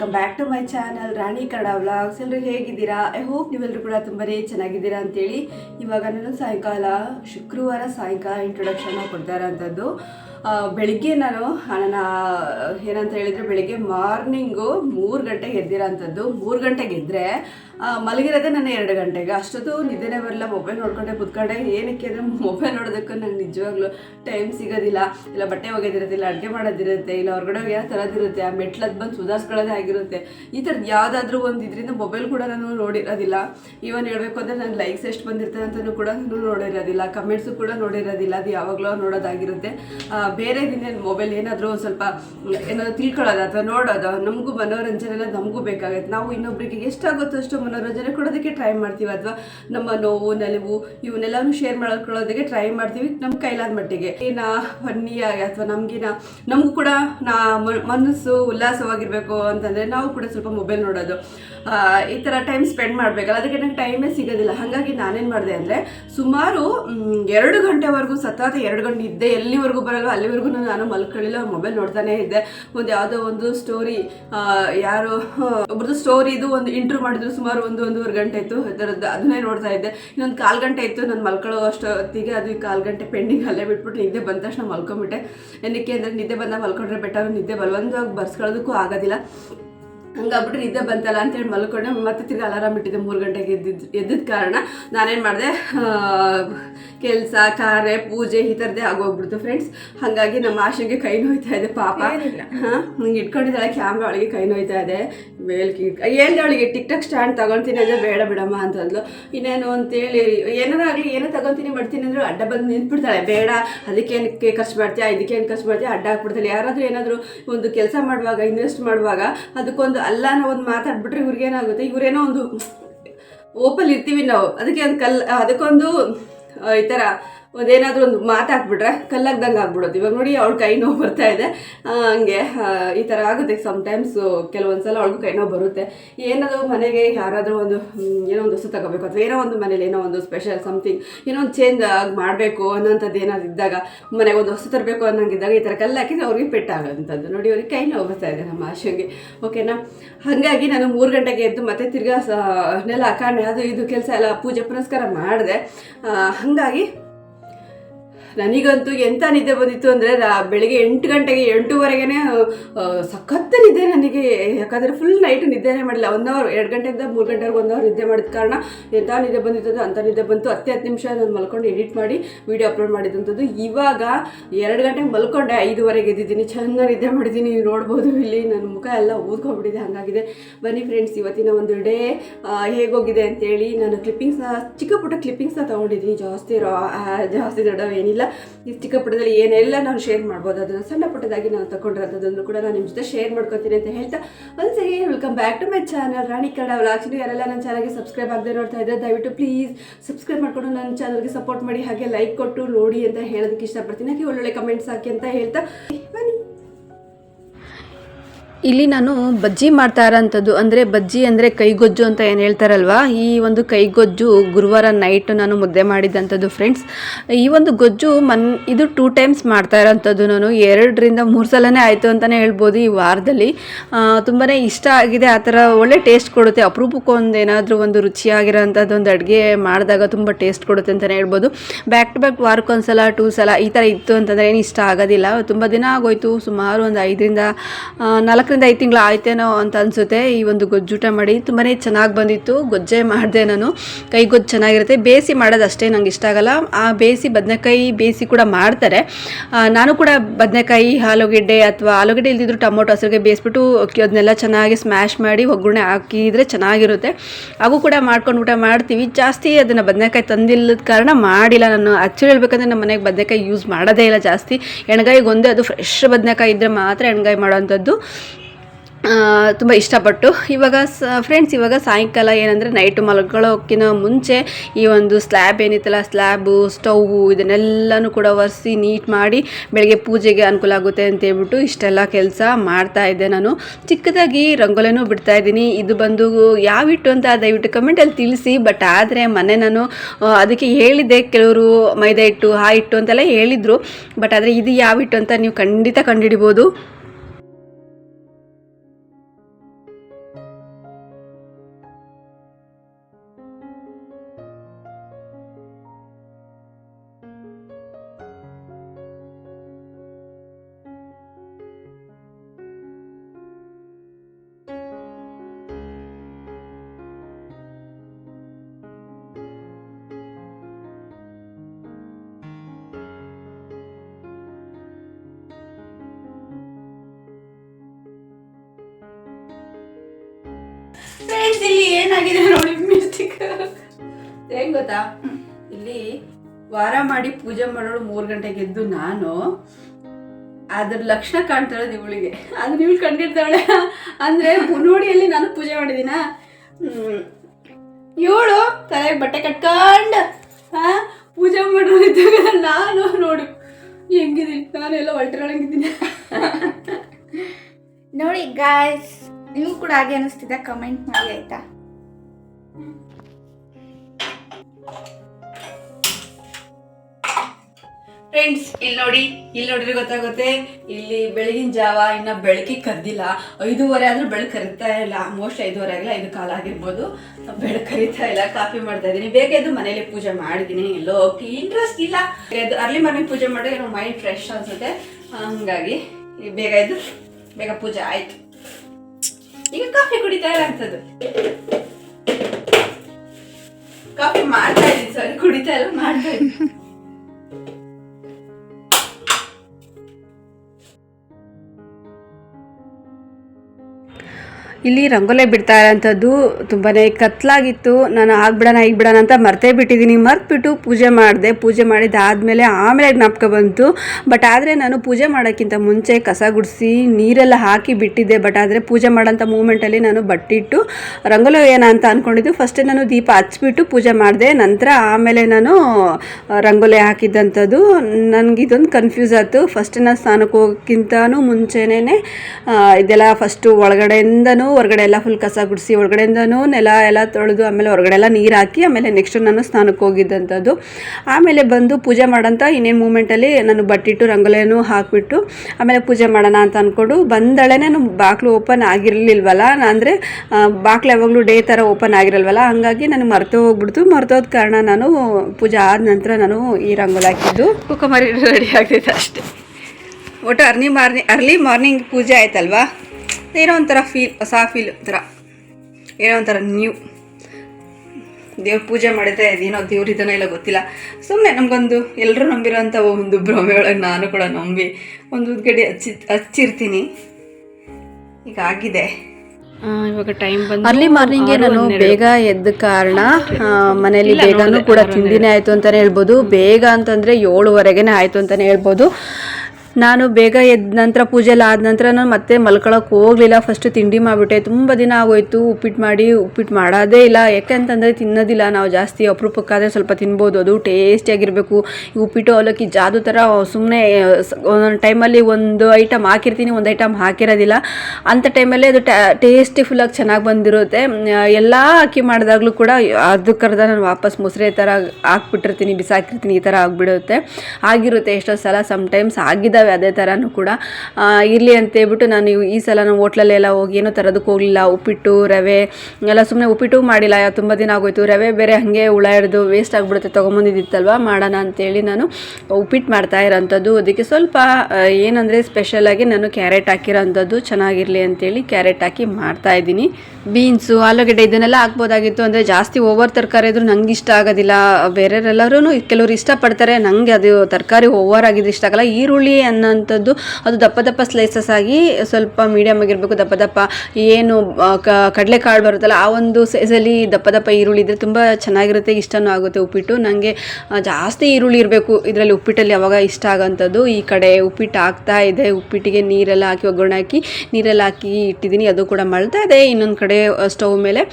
Welcome back to my channel Rani Kannada vlogs ಎಲ್ಲರೂ ಹೇಗಿದ್ದೀರಾ? I hope ನೀವೆಲ್ಲರೂ ಕೂಡ ತುಂಬಾ ಚೆನ್ನಾಗಿದ್ದೀರಾ ಅಂತೇಳಿ ಇವಾಗ ನಾನು ಸಾಯಂಕಾಲ, ಶುಕ್ರವಾರ ಸಾಯಂಕಾಲ ಇಂಟ್ರೊಡಕ್ಷನ್ ಕೊಡ್ತಾ ಇರೋಂಥದ್ದು. ಬೆಳಿಗ್ಗೆ ನಾನು ನನ್ನ ಏನಂತ ಹೇಳಿದರೆ ಬೆಳಿಗ್ಗೆ ಮಾರ್ನಿಂಗು ಮೂರು ಗಂಟೆಗೆ ಎದ್ದಿರೋಂಥದ್ದು. ಮೂರು ಗಂಟೆಗೆ ಎದ್ದರೆ ಮಲಗಿರೋದೇ ನಾನು ಎರಡು ಗಂಟೆಗೆ. ಅಷ್ಟೊತ್ತು ನಿದ್ದೆನೇ ಬರಲ್ಲ ಮೊಬೈಲ್ ನೋಡ್ಕೊಂಡೆ, ಕುತ್ಕೊಂಡೆ. ಏನಕ್ಕೆ ಅಂದರೆ ಮೊಬೈಲ್ ನೋಡೋದಕ್ಕೂ ನಂಗೆ ನಿಜವಾಗ್ಲೂ ಟೈಮ್ ಸಿಗೋದಿಲ್ಲ. ಇಲ್ಲ, ಬಟ್ಟೆ ಒಗೆದಿರೋದಿಲ್ಲ, ಅಡುಗೆ ಮಾಡೋದಿರುತ್ತೆ, ಇಲ್ಲ ಹೊರಗಡೆ ಹೋಗಿ ಯಾವ ಥರದಿರುತ್ತೆ ಆ ಮೆಟ್ಲದ್ದು ಬಂದು ಸುಧಾರಿಸ್ಕೊಳ್ಳೋದೇ ಆಗಿರುತ್ತೆ. ಈ ಥರದ್ದು ಯಾವುದಾದ್ರೂ ಒಂದು ಇದರಿಂದ ಮೊಬೈಲ್ ಕೂಡ ನಾನು ನೋಡಿರೋದಿಲ್ಲ. ಈವನ್ ಹೇಳಬೇಕು ಅಂದರೆ ನನ್ನ ಲೈಕ್ಸ್ ಎಷ್ಟು ಬಂದಿರ್ತದೆ ಅಂತಲೂ ಕೂಡ ನಾನು ನೋಡಿರೋದಿಲ್ಲ. ಕಮೆಂಟ್ಸು ಕೂಡ ನೋಡಿರೋದಿಲ್ಲ. ಅದು ಯಾವಾಗಲೂ ನೋಡೋದಾಗಿರುತ್ತೆ. ಬೇರೆ ದಿನ ಮೊಬೈಲ್ ಏನಾದರೂ ಒಂದು ಸ್ವಲ್ಪ, ಏನಾದರೂ ತಿಳ್ಕೊಳ್ಳೋದು ಅಥವಾ ನೋಡೋದು, ನಮಗೂ ಮನೋರಂಜನೆ ನಮಗೂ ಬೇಕಾಗುತ್ತೆ. ನಾವು ಇನ್ನೊಬ್ಬರಿಗೆ ಎಷ್ಟಾಗುತ್ತೋ ಅಷ್ಟು ಮನೋರಂಜನೆ ಕೊಡೋದಕ್ಕೆ ಟ್ರೈ ಮಾಡ್ತೀವಿ ಅಥವಾ ನಮ್ಮ ನೋವು, ನಲಿವು ಇವನ್ನೆಲ್ಲನೂ ಶೇರ್ ಮಾಡ್ಕೊಳ್ಳೋದಕ್ಕೆ ಟ್ರೈ ಮಾಡ್ತೀವಿ ನಮ್ಮ ಕೈಲಾದ ಮಟ್ಟಿಗೆ. ಏನ ಫನ್ನಿಯಾಗಿ ಅಥವಾ ನಮಗಿನ, ನಮಗೂ ಕೂಡ ನಾ ಮನಸ್ಸು ಉಲ್ಲಾಸವಾಗಿರಬೇಕು ಅಂತಂದರೆ ನಾವು ಕೂಡ ಸ್ವಲ್ಪ ಮೊಬೈಲ್ ನೋಡೋದು. ಈ ಥರ ಟೈಮ್ ಸ್ಪೆಂಡ್ ಮಾಡಬೇಕಲ್ಲ, ಅದಕ್ಕೆ ನಂಗೆ ಟೈಮೇ ಸಿಗೋದಿಲ್ಲ. ಹಾಗಾಗಿ ನಾನೇನು ಮಾಡಿದೆ ಅಂದರೆ, ಸುಮಾರು ಎರಡು ಗಂಟೆವರೆಗೂ, ಸತತ ಎರಡು ಗಂಟೆ ಇದ್ದೆ ಎಲ್ಲಿವರೆಗೂ ಬರಲ್ವೋ ಅಲ್ಲಿವರೆಗೂ ನಾನು ಮಲ್ಕೊಳ್ಳಿಲ್ಲ ಮೊಬೈಲ್ ನೋಡ್ತಾನೇ ಇದ್ದೆ. ಒಂದು ಯಾವುದೋ ಒಂದು ಸ್ಟೋರಿ ಯಾರು, ಒಬ್ರದ್ದು ಸ್ಟೋರಿದು ಒಂದು ಇಂಟ್ರೂ ಮಾಡಿದ್ರು, ಸುಮಾರು ಒಂದು ಒಂದೂವರೆ ಗಂಟೆ ಇತ್ತು ಅದರದ್ದು ಅದನ್ನೇ ನೋಡ್ತಾ ಇದ್ದೆ. ಇನ್ನೊಂದು ಕಾಲು ಗಂಟೆ ಇತ್ತು, ನಾನು ಮಲ್ಕೊಳ್ಳೋ ಅಷ್ಟೊತ್ತಿಗೆ ಅದು ಕಾಲು ಗಂಟೆ ಪೆಂಡಿಂಗ್ ಅಲ್ಲೇ ಬಿಟ್ಬಿಟ್ಟು ನಿದ್ದೆ ಬಂದ ತಕ್ಷಣ ಮಲ್ಕೊಂಬಿಟ್ಟೆ. ಏನಕ್ಕೆ ಅಂದರೆ ನಿದ್ದೆ ಬಂದಾಗ ಮಲ್ಕೊಂಡ್ರೆ ಬೆಟರ್ ನಿದ್ದೆ ಬಲವಂತವಾಗಿ ಬರ್ಸ್ಕೊಳ್ಳೋದಕ್ಕೂ ಆಗೋದಿಲ್ಲ. ಹಂಗಾಗ್ಬಿಟ್ಟು ನಿದ್ದೆ ಬಂತಲ್ಲ ಅಂತೇಳಿ ಮಲ್ಕೊಂಡೆ. ಮತ್ತೆ ತಿರ್ಗಿ ಅಲಾರಾಮ್ ಇಟ್ಟಿದ್ದೆ ಮೂರು ಗಂಟೆಗೆ ಎದ್ದಿದ್ದು ಎದ್ದಿದ್ದ ಕಾರಣ ನಾನೇನು ಮಾಡಿದೆ ಕೆಲಸ ಕಾರ್ಯ ಪೂಜೆ ಈ ಥರದ್ದೇ ಆಗೋಗ್ಬಿಡ್ತು ಫ್ರೆಂಡ್ಸ್ ಹಾಗಾಗಿ ನಮ್ಮ ಆಶೆಗೆ ಕೈ ನೋಯ್ತಾ ಇದೆ ಪಾಪ. ಹಾಂ? ನಂಗೆ ಇಟ್ಕೊಂಡಿದ್ದಾಳೆ ಕ್ಯಾಮ್ರಾ ಅವಳಿಗೆ ಕೈ ನೋಯ್ತಾ ಇದೆ. ಮೇಲ್ಕಿ ಹೇಳ್ದೆ ಅವಳಿಗೆ ಟಿಕ್ ಟಾಕ್ ಸ್ಟ್ಯಾಂಡ್ ತಗೊಳ್ತೀನಿ ಅಂದರೆ ಬೇಡ ಬಿಡಮ್ಮ ಅಂತಂದ್ಲು. ಇನ್ನೇನು ಅಂತೇಳಿ ಏನಾರು ಆಗಲಿ ಏನೋ ತಗೊತೀನಿ ಮಾಡ್ತೀನಿ ಅಂದರೂ ಅಡ್ಡ ಬಂದು ನಿಂತ್ಬಿಡ್ತಾಳೆ. ಬೇಡ ಅದಕ್ಕೇನಕ್ಕೆ ಖರ್ಚು ಮಾಡ್ತೀಯಾ ಇದಕ್ಕೆ ಏನು ಖರ್ಚು ಮಾಡ್ತೀಯಾ ಅಡ್ಡ ಹಾಕ್ಬಿಡ್ತಾಳೆ. ಯಾರಾದರೂ ಏನಾದರೂ ಒಂದು ಕೆಲಸ ಮಾಡುವಾಗ ಇನ್ವೆಸ್ಟ್ ಮಾಡುವಾಗ ಅದಕ್ಕೊಂದು ಅಲ್ಲ ಅನ್ನೋ ಒಂದು ಮಾತಾಡ್ಬಿಟ್ರೆ ಇವ್ರಿಗೇನಾಗುತ್ತೆ ಇವರೇನೋ ಒಂದು ಓಪಲ್ ಇರ್ತೀವಿ ನಾವು. ಅದಕ್ಕೆ ಒಂದು ಕಲ್ ಅದಕ್ಕೊಂದು ಈ ಥರ ಒಂದೇನಾದರೂ ಒಂದು ಮಾತಾಕ್ಬಿಟ್ರೆ ಕಲ್ಲಾಗ್ದಂಗೆ ಆಗ್ಬಿಡೋದು. ಇವಾಗ ನೋಡಿ ಅವಳ ಕೈ ನೋವು ಬರ್ತಾ ಇದೆ. ಹಂಗೆ ಈ ಥರ ಆಗುತ್ತೆ ಸಮ್ಟೈಮ್ಸು ಕೆಲವೊಂದು ಸಲ ಅವಳಿಗೂ ಕೈ ನೋವು ಬರುತ್ತೆ. ಏನಾದರೂ ಮನೆಗೆ ಯಾರಾದರೂ ಒಂದು ಏನೋ ಒಂದು ವಸ್ತು ತಗೋಬೇಕು ಅಥವಾ ಏನೋ ಒಂದು ಮನೇಲಿ ಏನೋ ಒಂದು ಸ್ಪೆಷಲ್ ಸಮಥಿಂಗ್ ಏನೋ ಒಂದು ಚೇಂಜ್ ಆಗಿ ಮಾಡಬೇಕು ಅನ್ನೋಂಥದ್ದು ಏನಾದ್ರು ಇದ್ದಾಗ, ಮನೆಗೆ ಒಂದು ವಸ್ತು ತರಬೇಕು ಅನ್ನೋಂಗಿದ್ದಾಗ ಈ ಥರ ಕಲ್ಲಾಕಿದ್ರೆ ಅವ್ರಿಗೆ ಪೆಟ್ಟಾಗೋಂಥದ್ದು. ನೋಡಿ ಅವ್ರಿಗೆ ಕೈ ನೋವು ಬರ್ತಾ ಇದೆ ನಮ್ಮ ಆಶೆಗೆ. ಓಕೆನಾ ಹಾಗಾಗಿ ನಾನು ಮೂರು ಗಂಟೆಗೆ ಎದ್ದು ಮತ್ತೆ ತಿರ್ಗಾ ನೆಲ ಕಾಣೆ ಅದು ಇದು ಕೆಲಸ ಎಲ್ಲ ಪೂಜೆ ಪುನಸ್ಕಾರ ಮಾಡಿದೆ. ಹಾಗಾಗಿ ನನಗಂತೂ ಎಂಥ ನಿದ್ದೆ ಬಂದಿತ್ತು ಅಂದರೆ ಬೆಳಿಗ್ಗೆ ಎಂಟು ಗಂಟೆಗೆ ಎಂಟೂವರೆಗೆ ಸಖತ್ತ ನಿದ್ದೆ ನನಗೆ. ಯಾಕಂದರೆ ಫುಲ್ ನೈಟ್ ನಿದ್ದೆನೇ ಮಾಡಿಲ್ಲ. ಒನ್ ಅವರ್ ಎರಡು ಗಂಟೆಯಿಂದ ಮೂರು ಗಂಟೆವರೆಗೆ ಒನ್ ಅವರ್ ನಿದ್ದೆ ಮಾಡಿದ ಕಾರಣ ಎಂಥ ನಿದ್ದೆ ಬಂದಿತ್ತು ಅಂಥ ನಿದ್ದೆ ಬಂತು. ಹತ್ತು ಹತ್ತು ನಿಮಿಷ ನಾನು ಮಲ್ಕೊಂಡು ಎಡಿಟ್ ಮಾಡಿ ವಿಡಿಯೋ ಅಪ್ಲೋಡ್ ಮಾಡಿದಂಥದ್ದು. ಇವಾಗ ಎರಡು ಗಂಟೆಗೆ ಮಲ್ಕೊಂಡೆ, ಐದುವರೆಗೆ ಎದ್ದಿದ್ದೀನಿ. ಚೆನ್ನಾಗಿ ನಿದ್ದೆ ಮಾಡಿದ್ದೀನಿ. ನೀವು ನೋಡ್ಬೋದು ಇಲ್ಲಿ ನನ್ನ ಮುಖ ಎಲ್ಲ ಊದ್ಕೊಂಡ್ಬಿಟ್ಟಿದೆ, ಹಾಗಾಗಿದೆ. ಬನ್ನಿ ಫ್ರೆಂಡ್ಸ್ ಇವತ್ತಿನ ಒಂದು ಡೇ ಹೇಗೋಗಿದೆ ಅಂತೇಳಿ. ನಾನು ಕ್ಲಿಪ್ಪಿಂಗ್ಸ್ನ ಚಿಕ್ಕ ಪುಟ್ಟ ಕ್ಲಿಪ್ಪಿಂಗ್ಸ್ನ ತೊಗೊಂಡಿದ್ದೀನಿ. ಜಾಸ್ತಿ ರಾ ಜಾಸ್ತಿ ದೊಡ್ಡವೇನಿಲ್ಲ ಈ ಚಿಕ್ಕ ಪುಟ್ಟದಲ್ಲಿ ಏನೆಲ್ಲ ನಾನು ಶೇರ್ ಮಾಡ್ಬೋದು, ಅದನ್ನು ಸಣ್ಣ ಪುಟ್ಟದಾಗಿ ನಾನು ತಗೊಂಡಿರೋದನ್ನು ಕೂಡ ನಾನು ನಿಮ್ಮ ಜೊತೆ ಶೇರ್ ಮಾಡ್ಕೊತೀನಿ ಅಂತ ಹೇಳ್ತಾ ಒಂದ್ಸರಿ welcome back to my channel Rani Kannada ವ್ಲಾಗ್ಸ್ನು ಯಾರೆಲ್ಲ ನನ್ನ ಚಾನಲ್ಗೆ ಸಬ್ಸ್ಕ್ರೈಬ್ ಆಗದೆ ನೋಡ್ತಾ ಇದ್ದಾರೆ ದಯವಿಟ್ಟು ಪ್ಲೀಸ್ ಸಬ್ಸ್ಕ್ರೈಬ್ ಮಾಡಿಕೊಂಡು ನನ್ನ ಚಾನಲ್ಗೆ ಸಪೋರ್ಟ್ ಮಾಡಿ, ಹಾಗೆ ಲೈಕ್ ಕೊಟ್ಟು ನೋಡಿ ಅಂತ ಹೇಳೋದಕ್ಕೆ ಇಷ್ಟಪಡ್ತೀನಿ. ಹಾಗೆ ಒಳ್ಳೊಳ್ಳೆ ಕಮೆಂಟ್ಸ್ ಹಾಕಿ ಅಂತ ಹೇಳ್ತಾ ಇಲ್ಲಿ ನಾನು ಬಜ್ಜಿ ಮಾಡ್ತಾ ಇರೋಂಥದ್ದು. ಅಂದರೆ ಬಜ್ಜಿ ಅಂದರೆ ಕೈಗೊಜ್ಜು ಅಂತ ಏನು ಹೇಳ್ತಾರಲ್ವಾ? ಈ ಒಂದು ಕೈಗೊಜ್ಜು ಗುರುವಾರ ನೈಟ್ ನಾನು ಮುದ್ದೆ ಮಾಡಿದಂಥದ್ದು ಫ್ರೆಂಡ್ಸ್ ಈ ಒಂದು ಗೊಜ್ಜು ಮನ್ ಇದು ಟೂ ಟೈಮ್ಸ್ ಮಾಡ್ತಾ ಇರೋಂಥದ್ದು ನಾನು. ಎರಡರಿಂದ ಮೂರು ಸಲನೇ ಆಯಿತು ಅಂತಲೇ ಹೇಳ್ಬೋದು ಈ ವಾರದಲ್ಲಿ. ತುಂಬಾ ಇಷ್ಟ ಆಗಿದೆ. ಆ ಥರ ಒಳ್ಳೆ ಟೇಸ್ಟ್ ಕೊಡುತ್ತೆ. ಅಪರೂಪಕ್ಕೊಂದು ಏನಾದರೂ ಒಂದು ರುಚಿಯಾಗಿರೋಂಥದ್ದು ಒಂದು ಅಡುಗೆ ಮಾಡಿದಾಗ ತುಂಬ ಟೇಸ್ಟ್ ಕೊಡುತ್ತೆ ಅಂತಲೇ ಹೇಳ್ಬೋದು. ಬ್ಯಾಕ್ ಟು ಬ್ಯಾಕ್ ವಾರಕ್ಕೊಂದ್ಸಲ ಟೂ ಸಲ ಈ ಥರ ಇತ್ತು ಅಂತಂದರೆ ಏನು ಇಷ್ಟ ಆಗೋದಿಲ್ಲ. ತುಂಬ ದಿನ ಆಗೋಯ್ತು. ಸುಮಾರು ಒಂದು ಐದರಿಂದ ಆ, ನಾಲ್ಕರಿಂದ ಐದು ತಿಂಗಳು ಆಯ್ತೇನೋ ಅಂತ ಅನಿಸುತ್ತೆ. ಈ ಒಂದು ಗೊಜ್ಜೂಟ ಮಾಡಿ ತುಂಬಾ ಚೆನ್ನಾಗಿ ಬಂದಿತ್ತು. ಗೊಜ್ಜೆ ಮಾಡಿದೆ ನಾನು. ಕೈ ಗೊಜ್ಜು ಚೆನ್ನಾಗಿರುತ್ತೆ. ಬೇಯಿಸಿ ಮಾಡೋದು ಅಷ್ಟೇ ನಂಗೆ ಇಷ್ಟ ಆಗಲ್ಲ. ಆ ಬೇಯಿಸಿ ಬದನೆಕಾಯಿ ಬೇಯಿಸಿ ಕೂಡ ಮಾಡ್ತಾರೆ. ನಾನು ಕೂಡ ಬದನೆಕಾಯಿ, ಆಲೂಗೆಡ್ಡೆ ಅಥವಾ ಆಲೂಗೆಡ್ಡೆ ಇಲ್ದಿದ್ರು ಟೊಮೊಟೊ, ಹಸಿರಿಗೆ ಬೇಯಿಸ್ಬಿಟ್ಟು ಅದನ್ನೆಲ್ಲ ಚೆನ್ನಾಗಿ ಸ್ಮ್ಯಾಶ್ ಮಾಡಿ ಒಗ್ಗರಣೆ ಹಾಕಿದರೆ ಚೆನ್ನಾಗಿರುತ್ತೆ. ಹಾಗೂ ಕೂಡ ಮಾಡ್ಕೊಂಡು ಊಟ ಮಾಡ್ತೀವಿ. ಜಾಸ್ತಿ ಅದನ್ನು ಬದನೆಕಾಯಿ ತಂದಿಲ್ಲದ ಕಾರಣ ಮಾಡಿಲ್ಲ ನಾನು. ಆ್ಯಕ್ಚುಲಿ ಹೇಳ್ಬೇಕಂದ್ರೆ ನಮ್ಮ ಮನೆಗೆ ಬದನೆಕಾಯಿ ಯೂಸ್ ಮಾಡೋದೇ ಇಲ್ಲ ಜಾಸ್ತಿ. ಎಣ್ಗಾಯಿಗೆ ಒಂದೇ ಅದು ಫ್ರೆಶ್ ಬದನೆಕಾಯಿ ಇದ್ದರೆ ಮಾತ್ರ ಎಣ್ಗಾಯಿ ಮಾಡೋವಂಥದ್ದು ತುಂಬ ಇಷ್ಟಪಟ್ಟು. ಇವಾಗ ಸ ಫ್ರೆಂಡ್ಸ್ ಇವಾಗ ಸಾಯಂಕಾಲ ಏನಂದರೆ ನೈಟು ಮಲ್ಕೊಳ್ಳೋಕ್ಕಿಂತ ಮುಂಚೆ ಈ ಒಂದು ಸ್ಲ್ಯಾಬ್ ಏನಿತ್ತಲ್ಲ ಸ್ಲ್ಯಾಬು ಸ್ಟೌವು ಇದನ್ನೆಲ್ಲನೂ ಕೂಡ ಒರೆಸಿ ನೀಟ್ ಮಾಡಿ ಬೆಳಗ್ಗೆ ಪೂಜೆಗೆ ಅನುಕೂಲ ಆಗುತ್ತೆ ಅಂತ ಹೇಳ್ಬಿಟ್ಟು ಇಷ್ಟೆಲ್ಲ ಕೆಲಸ ಮಾಡ್ತಾ ಇದ್ದೆ ನಾನು. ಚಿಕ್ಕದಾಗಿ ರಂಗೋಲಿನೂ ಬಿಡ್ತಾ ಇದ್ದೀನಿ. ಇದು ಬಂದು ಯಾವ ಹಿಟ್ಟು ಅಂತ ದಯವಿಟ್ಟು ಕಮೆಂಟಲ್ಲಿ ತಿಳಿಸಿ. ಬಟ್ ಆದರೆ ಮನೆ ನಾನು ಅದಕ್ಕೆ ಹೇಳಿದ್ದೆ ಕೆಲವರು ಮೈದಾ ಹಿಟ್ಟು ಆ ಹಿಟ್ಟು ಅಂತೆಲ್ಲ ಹೇಳಿದರು. ಬಟ್ ಆದರೆ ಇದು ಯಾವ ಹಿಟ್ಟು ಅಂತ ನೀವು ಖಂಡಿತ ಕಂಡುಹಿಡಿಬೋದು. ಆಗಿದೆ ನೋಡಿ ಮಿಸ್ಟಿಕ್ ಹೆಂಗ್ ಗೊತ್ತಾ? ಇಲ್ಲಿ ವಾರ ಮಾಡಿ ಪೂಜೆ ಮಾಡೋಳು ಮೂರು ಗಂಟೆಗೆ ಎದ್ದು ನಾನು ಅದ್ರ ಲಕ್ಷಣ ಕಾಣ್ತಾಳೆ ಇವಳಿಗೆ ಅದು ನೀವು ಕಂಡಿರ್ತಾಳೆ. ಅಂದ್ರೆ ಮುನ್ನೋಡಿಯಲ್ಲಿ ನಾನು ಪೂಜೆ ಮಾಡಿದ್ದೀನ? ಇವಳು ತಲೆಗೆ ಬಟ್ಟೆ ಕಟ್ಕೊಂಡು ಹಾ ಪೂಜೆ ಮಾಡೋದಿದ್ದಾಗ ನಾನು ನೋಡು. ಹೆಂಗಿದ್ದೀನಿ ನಾನೆಲ್ಲ ಒಳ್ಟಿರೋಳಂಗಿದ್ದೀನಿ ನೋಡಿ ಗಾಯ್ಸ್ ನಿಮಗೂ ಕೂಡ ಹಾಗೆ ಅನಿಸ್ತಿದೆ. ಕಮೆಂಟ್ ಮಾಡಿ ಆಯ್ತಾ? ಫ್ರೆಂಡ್ಸ್ ಇಲ್ಲಿ ನೋಡಿ ಇಲ್ಲಿ ನೋಡಿದ್ರೆ ಗೊತ್ತಾಗುತ್ತೆ, ಇಲ್ಲಿ ಬೆಳಗಿನ ಜಾವ ಇನ್ನ ಬೆಳಕಿ ಕದ್ದಿಲ್ಲ ಐದೂವರೆ ಆದ್ರೂ ಬೆಳಕು ಕರಿತಾ ಇಲ್ಲ. ಮೋಸ್ಟ್ ಐದೂವರೆ ಆಗಿಲ್ಲ, ಐದು ಕಾಲ ಆಗಿರ್ಬೋದು. ಬೆಳಕು ಕರಿತಾ ಇಲ್ಲ, ಕಾಫಿ ಮಾಡ್ತಾ ಇದ್ದೀನಿ ಬೇಗ ಎದ್ದು ಮನೇಲಿ ಪೂಜೆ ಮಾಡಿದೀನಿ ಎಲ್ಲೋ ಇಂಟ್ರೆಸ್ಟ್ ಇಲ್ಲ. ಎದ್ದು ಅರ್ಲಿ ಮಾರ್ನಿಂಗ್ ಪೂಜೆ ಮಾಡಿದ್ರೆ ಮೈಂಡ್ ಫ್ರೆಶ್ ಅನ್ಸುತ್ತೆ. ಹಂಗಾಗಿ, ಬೇಗ ಎದ್ದು, ಬೇಗ ಪೂಜೆ ಆಯ್ತು. ಈಗ ಕಾಫಿ ಕುಡಿತಾ ಇಲ್ಲ ಅಂತದ್ದು. ಕಾಫಿ ಮಾಡ್ತಾ ಇದ್ದೀನಿ ಸರಿ ಕುಡಿತಾ ಇಲ್ಲ, ಮಾಡ್ತಾ ಇದ್ದೀನಿ ಇಲ್ಲಿ ರಂಗೋಲೆ ಬಿಡ್ತಾ ಇರೋಂಥದ್ದು ತುಂಬಾ ಕತ್ಲಾಗಿತ್ತು. ನಾನು ಆಗ್ಬಿಡೋಣ ಬಿಡೋಣ ಅಂತ ಮರ್ತೇ ಬಿಟ್ಟಿದ್ದೀನಿ. ಮರ್ತ್ಬಿಟ್ಟು ಪೂಜೆ ಮಾಡಿದೆ. ಪೂಜೆ ಮಾಡಿದ್ದಾದಮೇಲೆ ಆಮೇಲೆ ಜ್ಞಾಪಕ ಬಂತು. ಬಟ್ ಆದರೆ ನಾನು ಪೂಜೆ ಮಾಡೋಕ್ಕಿಂತ ಮುಂಚೆ ಕಸ ಗುಡಿಸಿ ನೀರೆಲ್ಲ ಹಾಕಿ ಬಿಟ್ಟಿದ್ದೆ. ಬಟ್ ಆದರೆ ಪೂಜೆ ಮಾಡೋಂಥ ಮೂಮೆಂಟಲ್ಲಿ ನಾನು ಬಟ್ಟಿಟ್ಟು ರಂಗೋಲೆ ಏನ ಅಂತ ಅಂದ್ಕೊಂಡಿದ್ದು ಫಸ್ಟೇ ನಾನು ದೀಪ ಹಚ್ಬಿಟ್ಟು ಪೂಜೆ ಮಾಡಿದೆ. ನಂತರ ಆಮೇಲೆ ನಾನು ರಂಗೋಲೆ ಹಾಕಿದ್ದಂಥದ್ದು. ನನಗೆ ಇದೊಂದು ಕನ್ಫ್ಯೂಸ್ ಆಯಿತು. ಫಸ್ಟ್ ನಾನು ಸ್ನಾನಕ್ಕೆ ಹೋಗೋಕ್ಕಿಂತನೂ ಮುಂಚೆನೇ ಇದೆಲ್ಲ ಫಸ್ಟು ಒಳಗಡೆಯಿಂದನೂ ಹೊರಗಡೆ ಎಲ್ಲ ಫುಲ್ ಕಸ ಗುಡಿಸಿ ಒಳಗಡೆಯಿಂದನೂ ನೆಲ ಎಲ್ಲ ತೊಳೆದು, ಆಮೇಲೆ ಹೊರಗಡೆ ಎಲ್ಲ ನೀರು ಹಾಕಿ, ಆಮೇಲೆ ನೆಕ್ಸ್ಟ್ ನಾನು ಸ್ನಾನಕ್ಕೆ ಹೋಗಿದ್ದಂಥದ್ದು. ಆಮೇಲೆ ಬಂದು ಪೂಜೆ ಮಾಡೋಂಥ ಇನ್ನೇನು ಮೂಮೆಂಟಲ್ಲಿ ನಾನು ಬಟ್ಟಿಟ್ಟು, ರಂಗೋಲಿಯನ್ನು ಹಾಕಿಬಿಟ್ಟು, ಆಮೇಲೆ ಪೂಜೆ ಮಾಡೋಣ ಅಂತ ಅಂದ್ಕೊಂಡು ಬಂದಳೆ ನಾನು ಬಾಗಿಲು ಓಪನ್ ಆಗಿರಲಿಲ್ವಲ್ಲ, ಅಂದರೆ ಬಾಗಿಲು ಯಾವಾಗಲೂ ಡೇ ಥರ ಓಪನ್ ಆಗಿರಲ್ವಲ್ಲ, ಹಾಗಾಗಿ ನಾನು ಮರೆತು ಹೋಗ್ಬಿಡ್ತು. ಮರ್ತೋದ ಕಾರಣ ನಾನು ಪೂಜೆ ಆದ ನಂತರ ನಾನು ಈ ರಂಗೋಲಿ ಹಾಕಿದ್ದು. ಕುಕುಮಾರಿ ರೆಡಿ ಆಗ್ತಿತ್ತು ಅಷ್ಟೇ. ಒಟ್ಟು ಅರ್ಲಿ ಮಾರ್ನಿಂಗ್ ಅರ್ಲಿ ಮಾರ್ನಿಂಗ್ ಪೂಜೆ ಆಯ್ತಲ್ವಾ? ಏನೋ ಒಂಥರ ಫೀಲ್ ಹೊಸ ಫೀಲ್ ಒಂಥರ ಏನೋ ಒಂಥರ ನ್ಯೂ ದೇವ್ರ ಪೂಜೆ ಮಾಡಿದ್ರೆ ಅದೇನೋ ದೇವ್ರ ಇದನ್ನೋ ಇಲ್ಲ ಗೊತ್ತಿಲ್ಲ. ಸುಮ್ಮನೆ ನಮಗೊಂದು ಎಲ್ಲರೂ ನಂಬಿರೋಂಥ ಒಂದು ಭ್ರಮೆ ಒಳಗೆ ನಾನು ಕೂಡ ನಂಬಿ ಒಂದು ಉದ್ಗಡೆ ಹಚ್ಚಿ ಹಚ್ಚಿರ್ತೀನಿ. ಈಗ ಆಗಿದೆ. ಇವಾಗ ಟೈಮ್ ಬಂದು ಅರ್ಲಿ ಮಾರ್ನಿಂಗೇ ನಾನು ಬೇಗ ಎದ್ದ ಕಾರಣ ಆ, ಮನೇಲಿ ಬೇಗನೂ ಕೂಡ ತಿಂಡಿನೇ ಆಯಿತು ಅಂತಲೇ ಹೇಳ್ಬೋದು. ಬೇಗ ಅಂತಂದರೆ ಏಳುವರೆಗೇ ಆಯಿತು ಅಂತಲೇ ಹೇಳ್ಬೋದು. ನಾನು ಬೇಗ ಎದ್ದ ನಂತರ ಪೂಜೆ ಎಲ್ಲ ಆದ ನಂತರ ನಾನು ಮತ್ತೆ ಮಲ್ಕೊಳಕ್ಕೆ ಹೋಗಲಿಲ್ಲ. ಫಸ್ಟ್ ತಿಂಡಿ ಮಾಡಿಬಿಟ್ಟೆ. ತುಂಬ ದಿನ ಆಗೋಯ್ತು. ಉಪ್ಪಿಟ್ಟು ಮಾಡಿ ಉಪ್ಪಿಟ್ಟು ಮಾಡೋದೇ ಇಲ್ಲ. ಯಾಕೆಂತಂದರೆ ತಿನ್ನೋದಿಲ್ಲ. ನಾವು ಜಾಸ್ತಿ ಅಪರೂಪಕ್ಕಾದರೆ ಸ್ವಲ್ಪ ತಿನ್ಬೋದು. ಅದು ಟೇಸ್ಟಿಯಾಗಿರಬೇಕು ಉಪ್ಪಿಟ್ಟು, ಅವಲಕ್ಕಿ, ಜಾದು ಥರ ಸುಮ್ಮನೆ ಒಂದೊಂದು ಟೈಮಲ್ಲಿ ಒಂದು ಐಟಮ್ ಹಾಕಿರ್ತೀನಿ. ಒಂದು ಐಟಮ್ ಹಾಕಿರೋದಿಲ್ಲ. ಅಂಥ ಟೈಮಲ್ಲಿ ಅದು ಟೇಸ್ಟಿ ಫುಲ್ಲಾಗಿ ಚೆನ್ನಾಗಿ ಬಂದಿರುತ್ತೆ. ಎಲ್ಲ ಅಕ್ಕಿ ಮಾಡಿದಾಗಲೂ ಕೂಡ ಅದಕ್ಕರ್ಧ ನಾನು ವಾಪಸ್ ಮೊಸರೆ ಥರ ಹಾಕ್ಬಿಟ್ಟಿರ್ತೀನಿ. ಬಿಸಾಕಿರ್ತೀನಿ. ಈ ಥರ ಆಗಿಬಿಡುತ್ತೆ. ಆಗಿರುತ್ತೆ ಎಷ್ಟೋ ಸಲ. ಸಮ್ಟೈಮ್ಸ್ ಆಗಿದ್ದಾವೆ ಅದೇ ಥರನೂ ಕೂಡ. ಇರಲಿ ಅಂತೇಳ್ಬಿಟ್ಟು ನಾನು ಈ ಸಲ ನಾನು ಹೋಟ್ಲಲ್ಲೆಲ್ಲ ಹೋಗಿ ಏನೋ ತರೋದಕ್ಕೆ ಹೋಗಲಿಲ್ಲ. ಉಪ್ಪಿಟ್ಟು, ರವೆ, ಎಲ್ಲ ಸುಮ್ಮನೆ ಉಪ್ಪಿಟ್ಟು ಮಾಡಿಲ್ಲ. ತುಂಬ ದಿನ ಆಗೋಯ್ತು. ರವೆ ಬೇರೆ ಹಾಗೆ ಹುಳ ಹಿಡ್ದು ವೇಸ್ಟ್ ಆಗಿಬಿಡುತ್ತೆ ತೊಗೊಂಬಂದಿದ್ದಿತ್ತಲ್ವ? ಮಾಡೋಣ ಅಂತೇಳಿ ನಾನು ಉಪ್ಪಿಟ್ಟು ಮಾಡ್ತಾ ಇರೋಂಥದ್ದು. ಅದಕ್ಕೆ ಸ್ವಲ್ಪ ಏನಂದರೆ ಸ್ಪೆಷಲಾಗಿ ನಾನು ಕ್ಯಾರೆಟ್ ಹಾಕಿರೋಂಥದ್ದು. ಚೆನ್ನಾಗಿರಲಿ ಅಂತೇಳಿ ಕ್ಯಾರೆಟ್ ಹಾಕಿ ಮಾಡ್ತಾ ಇದ್ದೀನಿ. ಬೀನ್ಸು, ಆಲೂಗಡ್ಡೆ ಇದನ್ನೆಲ್ಲ ಹಾಕ್ಬೋದಾಗಿತ್ತು ಅಂದರೆ ಜಾಸ್ತಿ ಓವರ್ ತರಕಾರಿ ಆದರೂ ನಂಗೆ ಇಷ್ಟ ಆಗೋದಿಲ್ಲ. ಬೇರೆಯವರೆಲ್ಲರೂ ಕೆಲವರು ಇಷ್ಟಪಡ್ತಾರೆ. ನನಗೆ ಅದು ತರಕಾರಿ ಓವರ್ ಆಗಿದ್ದು ಇಷ್ಟ ಆಗಲ್ಲ. ಈರುಳ್ಳಿ ಅನ್ನೋಂಥದ್ದು ಅದು ದಪ್ಪ ದಪ್ಪ ಸ್ಲೈಸಸ್ ಆಗಿ ಸ್ವಲ್ಪ ಮೀಡಿಯಮ್ ಆಗಿರಬೇಕು, ದಪ್ಪ ದಪ್ಪ. ಏನು ಕಡಲೆಕಾಳು ಬರುತ್ತಲ್ಲ, ಆ ಒಂದು ಸೈಜಲ್ಲಿ ದಪ್ಪ ದಪ್ಪ ಈರುಳ್ಳಿ ಇದ್ದರೆ ತುಂಬ ಚೆನ್ನಾಗಿರುತ್ತೆ, ಇಷ್ಟನೂ ಆಗುತ್ತೆ ಉಪ್ಪಿಟ್ಟು. ನನಗೆ ಜಾಸ್ತಿ ಈರುಳ್ಳಿ ಇರಬೇಕು. ಇದರಲ್ಲಿ ಉಪ್ಪಿಟ್ಟಲ್ಲಿ ಯಾವಾಗ ಇಷ್ಟ ಆಗೋಂಥದ್ದು. ಈ ಕಡೆ ಉಪ್ಪಿಟ್ಟು ಆಗ್ತಾ ಇದೆ. ಉಪ್ಪಿಟ್ಟಿಗೆ ನೀರೆಲ್ಲ ಹಾಕಿ, ಒಗ್ಗರಣೆ ಹಾಕಿ, ನೀರೆಲ್ಲ ಹಾಕಿ ಇಟ್ಟಿದ್ದೀನಿ. ಅದು ಕೂಡ ಮಳ್ತಾ ಇದೆ. ಇನ್ನೊಂದು ಕಡೆ ಸ್ಟವ್ ಮೇಲೆ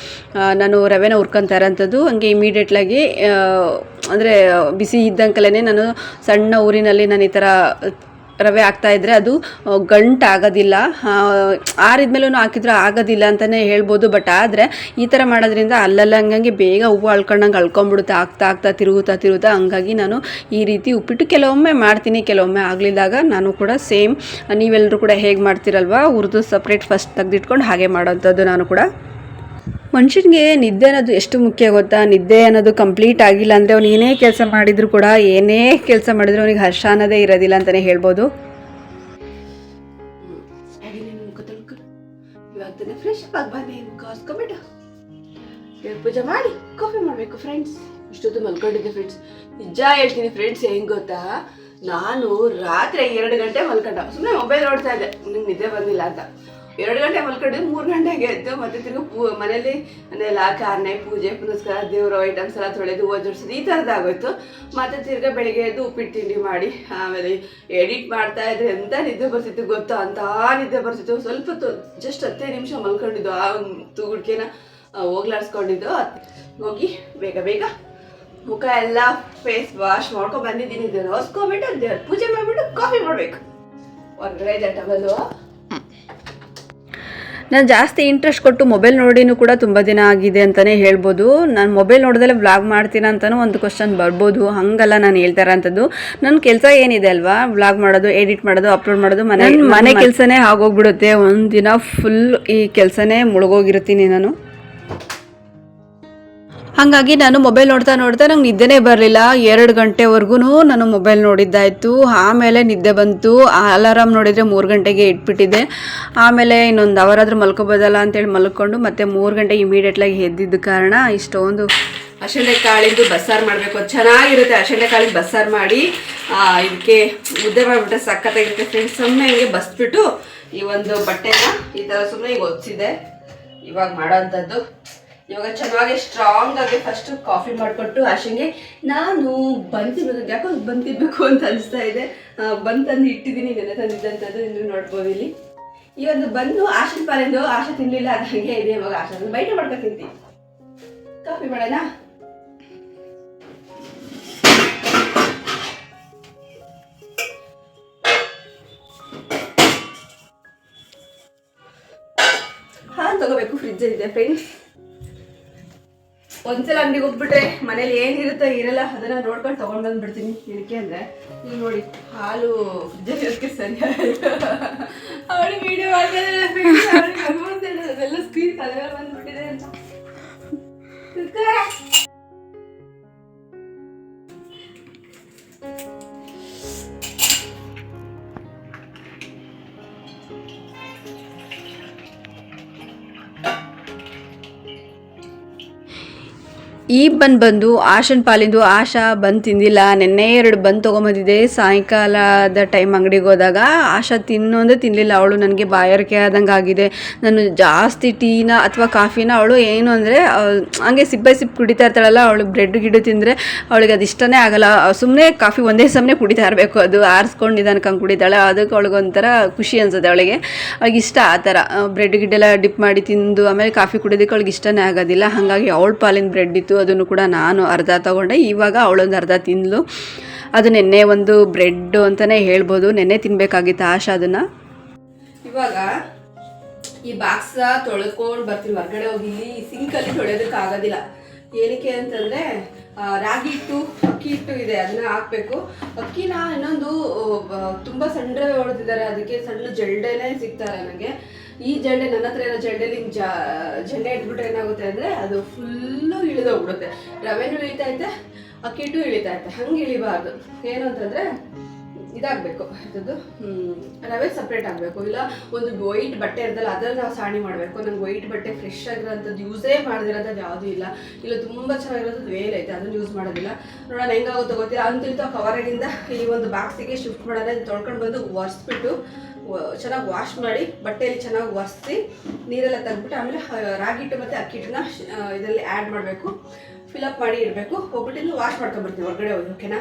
ನಾನು ರವೆನ ಹುರ್ಕೊತಾ ಇರೋಂಥದ್ದು. ಹಂಗೆ ಇಮಿಡಿಯೇಟ್ಲಾಗಿ ಅಂದರೆ ಬಿಸಿ ಇದ್ದಂಕಲೇ ನಾನು ಸಣ್ಣ ಊರಿನಲ್ಲಿ ನಾನು ಈ ಥರ ರವೆ ಹಾಕ್ತಾ ಇದ್ರೆ ಅದು ಗಂಟಾಗೋದಿಲ್ಲ. ಆರಿದ್ಮೇಲೂ ಹಾಕಿದ್ರೆ ಆಗೋದಿಲ್ಲ ಅಂತಲೇ ಹೇಳ್ಬೋದು, ಬಟ್ ಆದರೆ ಈ ಥರ ಮಾಡೋದ್ರಿಂದ ಅಲ್ಲಲ್ಲ, ಹಂಗಂಗೆ ಬೇಗ ಹೂವು ಅಳ್ಕೊಂಡಂಗೆ ಅಳ್ಕೊಂಬಿಡುತ್ತೆ, ಆಗ್ತಾ ಆಗ್ತಾ ತಿರುಗುತ್ತಾ ತಿರುಗುತ್ತಾ. ಹಂಗಾಗಿ ನಾನು ಈ ರೀತಿ ಉಪ್ಪಿಟ್ಟು ಕೆಲವೊಮ್ಮೆ ಮಾಡ್ತೀನಿ, ಕೆಲವೊಮ್ಮೆ ಆಗಲಿದ್ದಾಗ ನಾನು ಕೂಡ ಸೇಮ್. ನೀವೆಲ್ಲರೂ ಕೂಡ ಹೇಗೆ ಮಾಡ್ತೀರಲ್ವ, ಹುರಿದು ಸಪ್ರೇಟ್ ಫಸ್ಟ್ ತೆಗೆದಿಟ್ಕೊಂಡು ಹಾಗೆ ಮಾಡೋಂಥದ್ದು ನಾನು ಕೂಡ. ಮನುಷ್ಯನಿಗೆ ನಿದ್ದೆ ಅನ್ನೋದು ಎಷ್ಟು ಮುಖ್ಯ ಗೊತ್ತಾ? ನಿದ್ದೆ ಅನ್ನೋದು ಕಂಪ್ಲೀಟ್ ಆಗಿಲ್ಲ ಅಂದರೆ ಅವ್ನು ಏನೇ ಕೆಲಸ ಮಾಡಿದರೂ ಕೂಡ, ಏನೇ ಕೆಲಸ ಮಾಡಿದ್ರು ಅವನಿಗೆ ಹರ್ಷ ಅನ್ನೋದೇ ಇರೋದಿಲ್ಲ ಅಂತಲೇ ಹೇಳ್ಬೋದು. ಪೂಜೆ ಮಾಡಿ ಕಾಫಿ ಮಾಡಬೇಕು ಫ್ರೆಂಡ್ಸ್ ಇಷ್ಟೊತ್ತು ಮಲ್ಕೊಂಡಿದ್ದೆ ಫ್ರೆಂಡ್ಸ್ ನಿಜ ಹೇಳ್ತೀನಿ ಫ್ರೆಂಡ್ಸ್ ಹೆಂಗ್ ಗೊತ್ತಾ? ನಾನು ರಾತ್ರಿ ಎರಡು ಗಂಟೆ ಮಲ್ಕೊಂಡ. ಸುಮ್ಮನೆ ಮೊಬೈಲ್ ನೋಡ್ತಾ ಇದ್ದೆ. ನಿಮ್ಗೆ ನಿದ್ದೆ ಬಂದಿಲ್ಲ ಅಂತ. ಎರಡು ಗಂಟೆ ಮಲ್ಕೊಂಡು ಮೂರು ಗಂಟೆಗೆ ಎದ್ದು ಮತ್ತೆ ತಿರ್ಗಿ ಪೂ ಮನೇಲಿ ನೆಲ ಕಾರ್ನೆ ಪೂಜೆ, ಪುನಸ್ಕಾರ, ದೇವ್ರ ಐಟಮ್ಸ್ ಎಲ್ಲ ತೊಳೆದು ಓಜೋಡಿಸಿದ್ದು ಈ ಥರದ್ದಾಗೋಯ್ತು ಮತ್ತೆ ತಿರ್ಗ ಬೆಳಿಗ್ಗೆ ಎದ್ದು ಉಪ್ಪಿಟ್ಟು ತಿಂಡಿ ಮಾಡಿ, ಆಮೇಲೆ ಎಡಿಟ್ ಮಾಡ್ತಾ ಇದ್ರೆ ಎಂತ ನಿದ್ದೆ ಬರ್ತಿತ್ತು ಗೊತ್ತಾ? ಅಂತ ನಿದ್ದೆ ಬರ್ತಿತ್ತು. ಸ್ವಲ್ಪ ಜಸ್ಟ್ ಹತ್ತೇ ನಿಮಿಷ ಮಲ್ಕೊಂಡಿದ್ದು. ಆ ತೂಗುಡ್ಕೆನ ಹೋಗ್ಲಾಡ್ಸ್ಕೊಂಡಿದ್ದು. ಹೋಗಿ, ಬೇಗ ಬೇಗ ಮುಖ ಎಲ್ಲ ಫೇಸ್ ವಾಶ್ ಮಾಡ್ಕೊಂಡು ಬಂದಿದ್ದೀನಿ. ಹೊಸ್ಕೊಬಿಟ್ಟು ದೇವ್ರ ಪೂಜೆ ಮಾಡಿಬಿಟ್ಟು ಕಾಫಿ ಮಾಡಬೇಕು. ಹೊರಗಡೆ ಟವಲು ನಾನು ಜಾಸ್ತಿ ಇಂಟ್ರೆಸ್ಟ್ ಕೊಟ್ಟು ಮೊಬೈಲ್ ನೋಡಿನೂ ಕೂಡ ತುಂಬ ದಿನ ಆಗಿದೆ ಅಂತಲೇ ಹೇಳ್ಬೋದು. ನಾನು ಮೊಬೈಲ್ ನೋಡಿದಲ್ಲೇ ವ್ಲಾಗ್ ಮಾಡ್ತೀರಾ ಅಂತಲೂ ಒಂದು ಕ್ವಶನ್ ಬರ್ಬೋದು. ಹಾಗಲ್ಲ ನಾನು ಹೇಳ್ತಾ ಇರೋಂಥದ್ದು ನನ್ನ ಕೆಲಸ ಏನಿದೆ ಅಲ್ವಾ? ವ್ಲಾಗ್ ಮಾಡೋದು ಎಡಿಟ್ ಮಾಡೋದು ಅಪ್ಲೋಡ್ ಮಾಡೋದು ಮನೆ ಮನೆ ಕೆಲಸನೇ ಆಗೋಗ್ಬಿಡುತ್ತೆ. ಒಂದು ದಿನ ಫುಲ್ ಈ ಕೆಲಸನೇ ಮುಳುಗೋಗಿರ್ತೀನಿ ನಾನು. ಹಾಗಾಗಿ ನಾನು ಮೊಬೈಲ್ ನೋಡ್ತಾ ನೋಡ್ತಾ ನಂಗೆ ನಿದ್ದೆನೇ ಬರಲಿಲ್ಲ. ಎರಡು ಗಂಟೆವರೆಗೂ ನಾನು ಮೊಬೈಲ್ ನೋಡಿದ್ದಾಯಿತು. ಆಮೇಲೆ ನಿದ್ದೆ ಬಂತು. ಅಲಾರಾಮ್ ನೋಡಿದರೆ ಮೂರು ಗಂಟೆಗೆ ಇಟ್ಬಿಟ್ಟಿದ್ದೆ. ಆಮೇಲೆ ಇನ್ನೊಂದು ಅವರಾದ್ರೂ ಮಲ್ಕೋಬೋದಲ್ಲ ಅಂತೇಳಿ ಮಲ್ಕೊಂಡು ಮತ್ತೆ ಮೂರು ಗಂಟೆಗೆ ಇಮಿಡಿಯೇಟ್ಲಾಗಿ ಎದ್ದಿದ್ದ ಕಾರಣ ಇಷ್ಟೊಂದು ಕಾಳಿಂದು ಬಸ್ಸಾರು ಮಾಡಬೇಕು. ಚೆನ್ನಾಗಿರುತ್ತೆ ಕಾಳಿಂದು ಬಸ್ಸಾರು ಮಾಡಿ. ಇದಕ್ಕೆ ಮುದ್ದೆ ಮಾಡಿಬಿಟ್ರೆ ಸಕ್ಕತ್ತಾಗಿರುತ್ತೆ ಫ್ರೆಂಡ್ಸ್ ಸುಮ್ಮನೆ ಹಿಂಗೆ ಬಸ್ಬಿಟ್ಟು ಈ ಒಂದು ಬಟ್ಟೆನ ಈ ಥರ ಸುಮ್ಮನೆ ಈಗ ಒದಿಸಿದೆ ಇವಾಗ ಮಾಡೋಂಥದ್ದು ಇವಾಗ ಚೆನ್ನಾಗಿ ಸ್ಟ್ರಾಂಗ್ ಆಗಿ ಫಸ್ಟ್ ಕಾಫಿ ಮಾಡಿಕೊಟ್ಟು ಆಶಂಗೆ ನಾನು ಬಂದ್ ತಿನ್ಬೇಕು ಯಾಕೋ ಬಂದ್ ತಿನ್ಬೇಕು ಅಂತ ಅನಿಸ್ತಾ ಇದೆ. ಬಂದು ತಂದು ಇಟ್ಟಿದ್ದೀನಿ ನೆನೆ ತಂದಿದ್ದಂಥದ್ದು ಇನ್ನು ನೋಡ್ಬೋದು ಇಲ್ಲಿ. ಈ ಒಂದು ಬಂದು ಆಶನ್ ಪಾಲಿಂದು ಆಶೆ ತಿನ್ನಲಿಲ್ಲ ಅದು ಹಂಗೆ ಇದೆ ಇವಾಗ. ಆಶೆ ಬೈಟ್ ಮಾಡ್ಕೊ ತಿಂತೀನಿ ಕಾಫಿ ಮಾಡೋಣ. ಹಾಲು ತಗೋಬೇಕು ಫ್ರಿಜ್ ಇದೆ ಫ್ರೆಂಡ್ಸ್ ಒಂದ್ಸಲ ಅಂಗಡಿಗೆ ಹೋಗ್ಬಿಟ್ರೆ ಮನೇಲಿ ಏನಿರುತ್ತೋ ಇರಲ್ಲ ಅದನ್ನ ನೋಡ್ಕೊಂಡು ತಗೊಂಡ್ ಬಂದ್ಬಿಡ್ತೀನಿ. ಏನಕ್ಕೆ ಅಂದ್ರೆ, ಈಗ ನೋಡಿ, ಹಾಲು ಫ್ರಿಜ್ಜಲ್ಲಿ ಇರೋದಕ್ಕೆ ಸರಿ ಅವಳು ವಿಡಿಯೋ ಅದೆಲ್ಲ ಸ್ಕ್ರೀನ್ ಕಲರ್ ಬಂದ್ಬಿಟ್ಟಿದೆ ಅಂತ. ಈ ಬನ್ ಬಂದು ಆಶನ್ ಪಾಲಿಂದು ಆಶಾ ಬಂದು ತಿಂದಿಲ್ಲ. ನೆನ್ನೆ ಎರಡು ಬಂದು ತೊಗೊಂಬಂದಿದ್ದೆ ಸಾಯಂಕಾಲದ ಟೈಮ್ ಅಂಗಡಿಗೆ ಹೋದಾಗ ಆಶಾ ತಿನ್ನು ತಿನ್ನಲಿಲ್ಲ ಅವಳು ನನಗೆ ಬಾಯಾರಿಕೆ ಆದಂಗೆ ಆಗಿದೆ. ನಾನು ಜಾಸ್ತಿ ಟೀನ ಅಥವಾ ಕಾಫಿನ ಅವಳು ಏನು ಅಂದರೆ ಹಂಗೆ ಸಿಪ್ ಸಿಪ್ಪು ಸಿಪ್ ಕುಡಿತಾ ಇರ್ತಾಳಲ್ಲ, ಅವಳು ಬ್ರೆಡ್ ಗಿಡ ತಿಂದರೆ ಅವಳಿಗೆ ಅದು ಇಷ್ಟನೇ ಆಗಲ್ಲ. ಸುಮ್ಮನೆ ಕಾಫಿ ಒಂದೇ ಸಮನೆ ಕುಡಿತಾ ಇರಬೇಕು. ಅದು ಆರಿಸ್ಕೊಂಡು ನಿಧಾನಕ್ಕೆ ಕುಡಿತಾಳೆ. ಅದಕ್ಕೆ ಅವಳಿಗೊಂಥರ ಖುಷಿ ಅನ್ಸುತ್ತೆ ಅವಳಿಗೆ. ಅವಳಿಗೆ ಇಷ್ಟ ಆ ಥರ. ಬ್ರೆಡ್ ಗಿಡ್ಡೆಲ್ಲ ಡಿಪ್ ಮಾಡಿ ತಿಂದು ಆಮೇಲೆ ಕಾಫಿ ಕುಡಿಯೋದಕ್ಕೆ ಅವಳಿಗೆ ಇಷ್ಟನೇ ಆಗೋದಿಲ್ಲ. ಹಾಗಾಗಿ ಅವಳ ಪಾಲಿನ ಬ್ರೆಡ್ ಇತ್ತು. ಅದನ್ನು ಕೂಡ ನಾನು ಅರ್ಧ ತೊಗೊಂಡೆ. ಇವಾಗ ಅವಳೊಂದು ಅರ್ಧ ತಿಂದಳು ಅದು ನೆನ್ನೆ ಒಂದು ಬ್ರೆಡ್ ಅಂತಲೇ ಹೇಳ್ಬೋದು. ನೆನ್ನೆ ತಿನ್ಬೇಕಾಗಿತ್ತು ಆಶಾ ಅದನ್ನು. ಇವಾಗ ಈ ಬಾಕ್ಸ ತೊಳ್ಕೊಂಡು ಬರ್ತೀನಿ. ಹೊರಗಡೆ ಹೋಗಿ ಇಲ್ಲಿ ಸಿಂಕಲ್ಲಿ ತೊಳೆಯೋದಕ್ಕೆ ಆಗೋದಿಲ್ಲ. ಏನಕ್ಕೆ ಅಂತಂದ್ರೆ ರಾಗಿ ಹಿಟ್ಟು, ಅಕ್ಕಿ ಹಿಟ್ಟು ಇದೆ. ಅದನ್ನ ಹಾಕ್ಬೇಕು. ಅಕ್ಕಿನ ಇನ್ನೊಂದು ತುಂಬಾ ಸಣ್ಣ ಹೊಡೆದಿದ್ದಾರೆ. ಅದಕ್ಕೆ ಸಣ್ಣ ಜಲ್ಡೆನೇ ಸಿಗ್ತಾರೆ ನನಗೆ. ಈ ಜಂಡೆ ನನ್ನ ಹತ್ರ ಇರೋ ಜಂಡೆ ಹಿಂಗ್ ಜಾ, ಜಂಡೆ ಇಟ್ಬಿಟ್ರೆ ಏನಾಗುತ್ತೆ ಅಂದ್ರೆ ಅದು ಫುಲ್ಲು ಇಳಿದೋಗ್ಬಿಡುತ್ತೆ. ರವೆನೂ ಇಳಿತೈತೆ ಅಕ್ಕಿಟ್ಟು ಇಳಿತಾ ಇಳಿತೈತೆ ಹಂಗೆ ಇಳಿಬಾರ್ದು. ಏನು ಅಂತಂದ್ರೆ ಇದಾಗಬೇಕು ಅದು ರವೆ ಸಪ್ರೇಟ್ ಆಗಬೇಕು. ಇಲ್ಲ, ಒಂದು ವೈಟ್ ಬಟ್ಟೆ ಇರ್ತಲ್ಲ ಅದ್ರಲ್ಲಿ ನಾವು ಸಾಣಿ ಮಾಡಬೇಕು. ನಂಗೆ ವೈಟ್ ಬಟ್ಟೆ ಫ್ರೆಶ್ ಆಗಿರೋಂಥದ್ದು ಯೂಸೇ ಮಾಡದಿರೋಂಥದ್ದು ಯಾವುದೂ ಇಲ್ಲ. ಇಲ್ಲ, ತುಂಬ ಚೆನ್ನಾಗಿರೋದು ವೇಲ್ ಐತೆ, ಅದನ್ನು ಯೂಸ್ ಮಾಡೋದಿಲ್ಲ. ನೋಡೋಣ, ಹೆಂಗಾಗುತ್ತೆ ಗೊತ್ತಿಲ್ಲ. ಅಂತಿಂತ ಕವರಾಗಿಂದ ಈ ಒಂದು ಬಾಕ್ಸಿಗೆ ಶಿಫ್ಟ್ ಮಾಡೋದೇ ತೊಳ್ಕೊಂಡು ಬಂದು ಒರೆಸ್ಬಿಟ್ಟು ಚೆನ್ನಾಗಿ ವಾಶ್ ಮಾಡಿ ಬಟ್ಟೆಯಲ್ಲಿ ಚೆನ್ನಾಗಿ ಒರೆಸಿ ನೀರೆಲ್ಲ ತೆಗೆದ್ಬಿಟ್ಟು ಆಮೇಲೆ ರಾಗಿ ಹಿಟ್ಟು ಮತ್ತು ಅಕ್ಕಿ ಹಿಟ್ಟನ್ನ ಇದರಲ್ಲಿ ಆ್ಯಡ್ ಮಾಡಬೇಕು. ಫಿಲಪ್ ಮಾಡಿ ಇಡಬೇಕು. ಹೋಗ್ಬಿಟ್ಟು ವಾಶ್ ಮಾಡ್ಕೊಂಡ್ಬರ್ತೀವಿ ಹೊರಗಡೆ ಹೋಗಿ ಓಕೆನಾ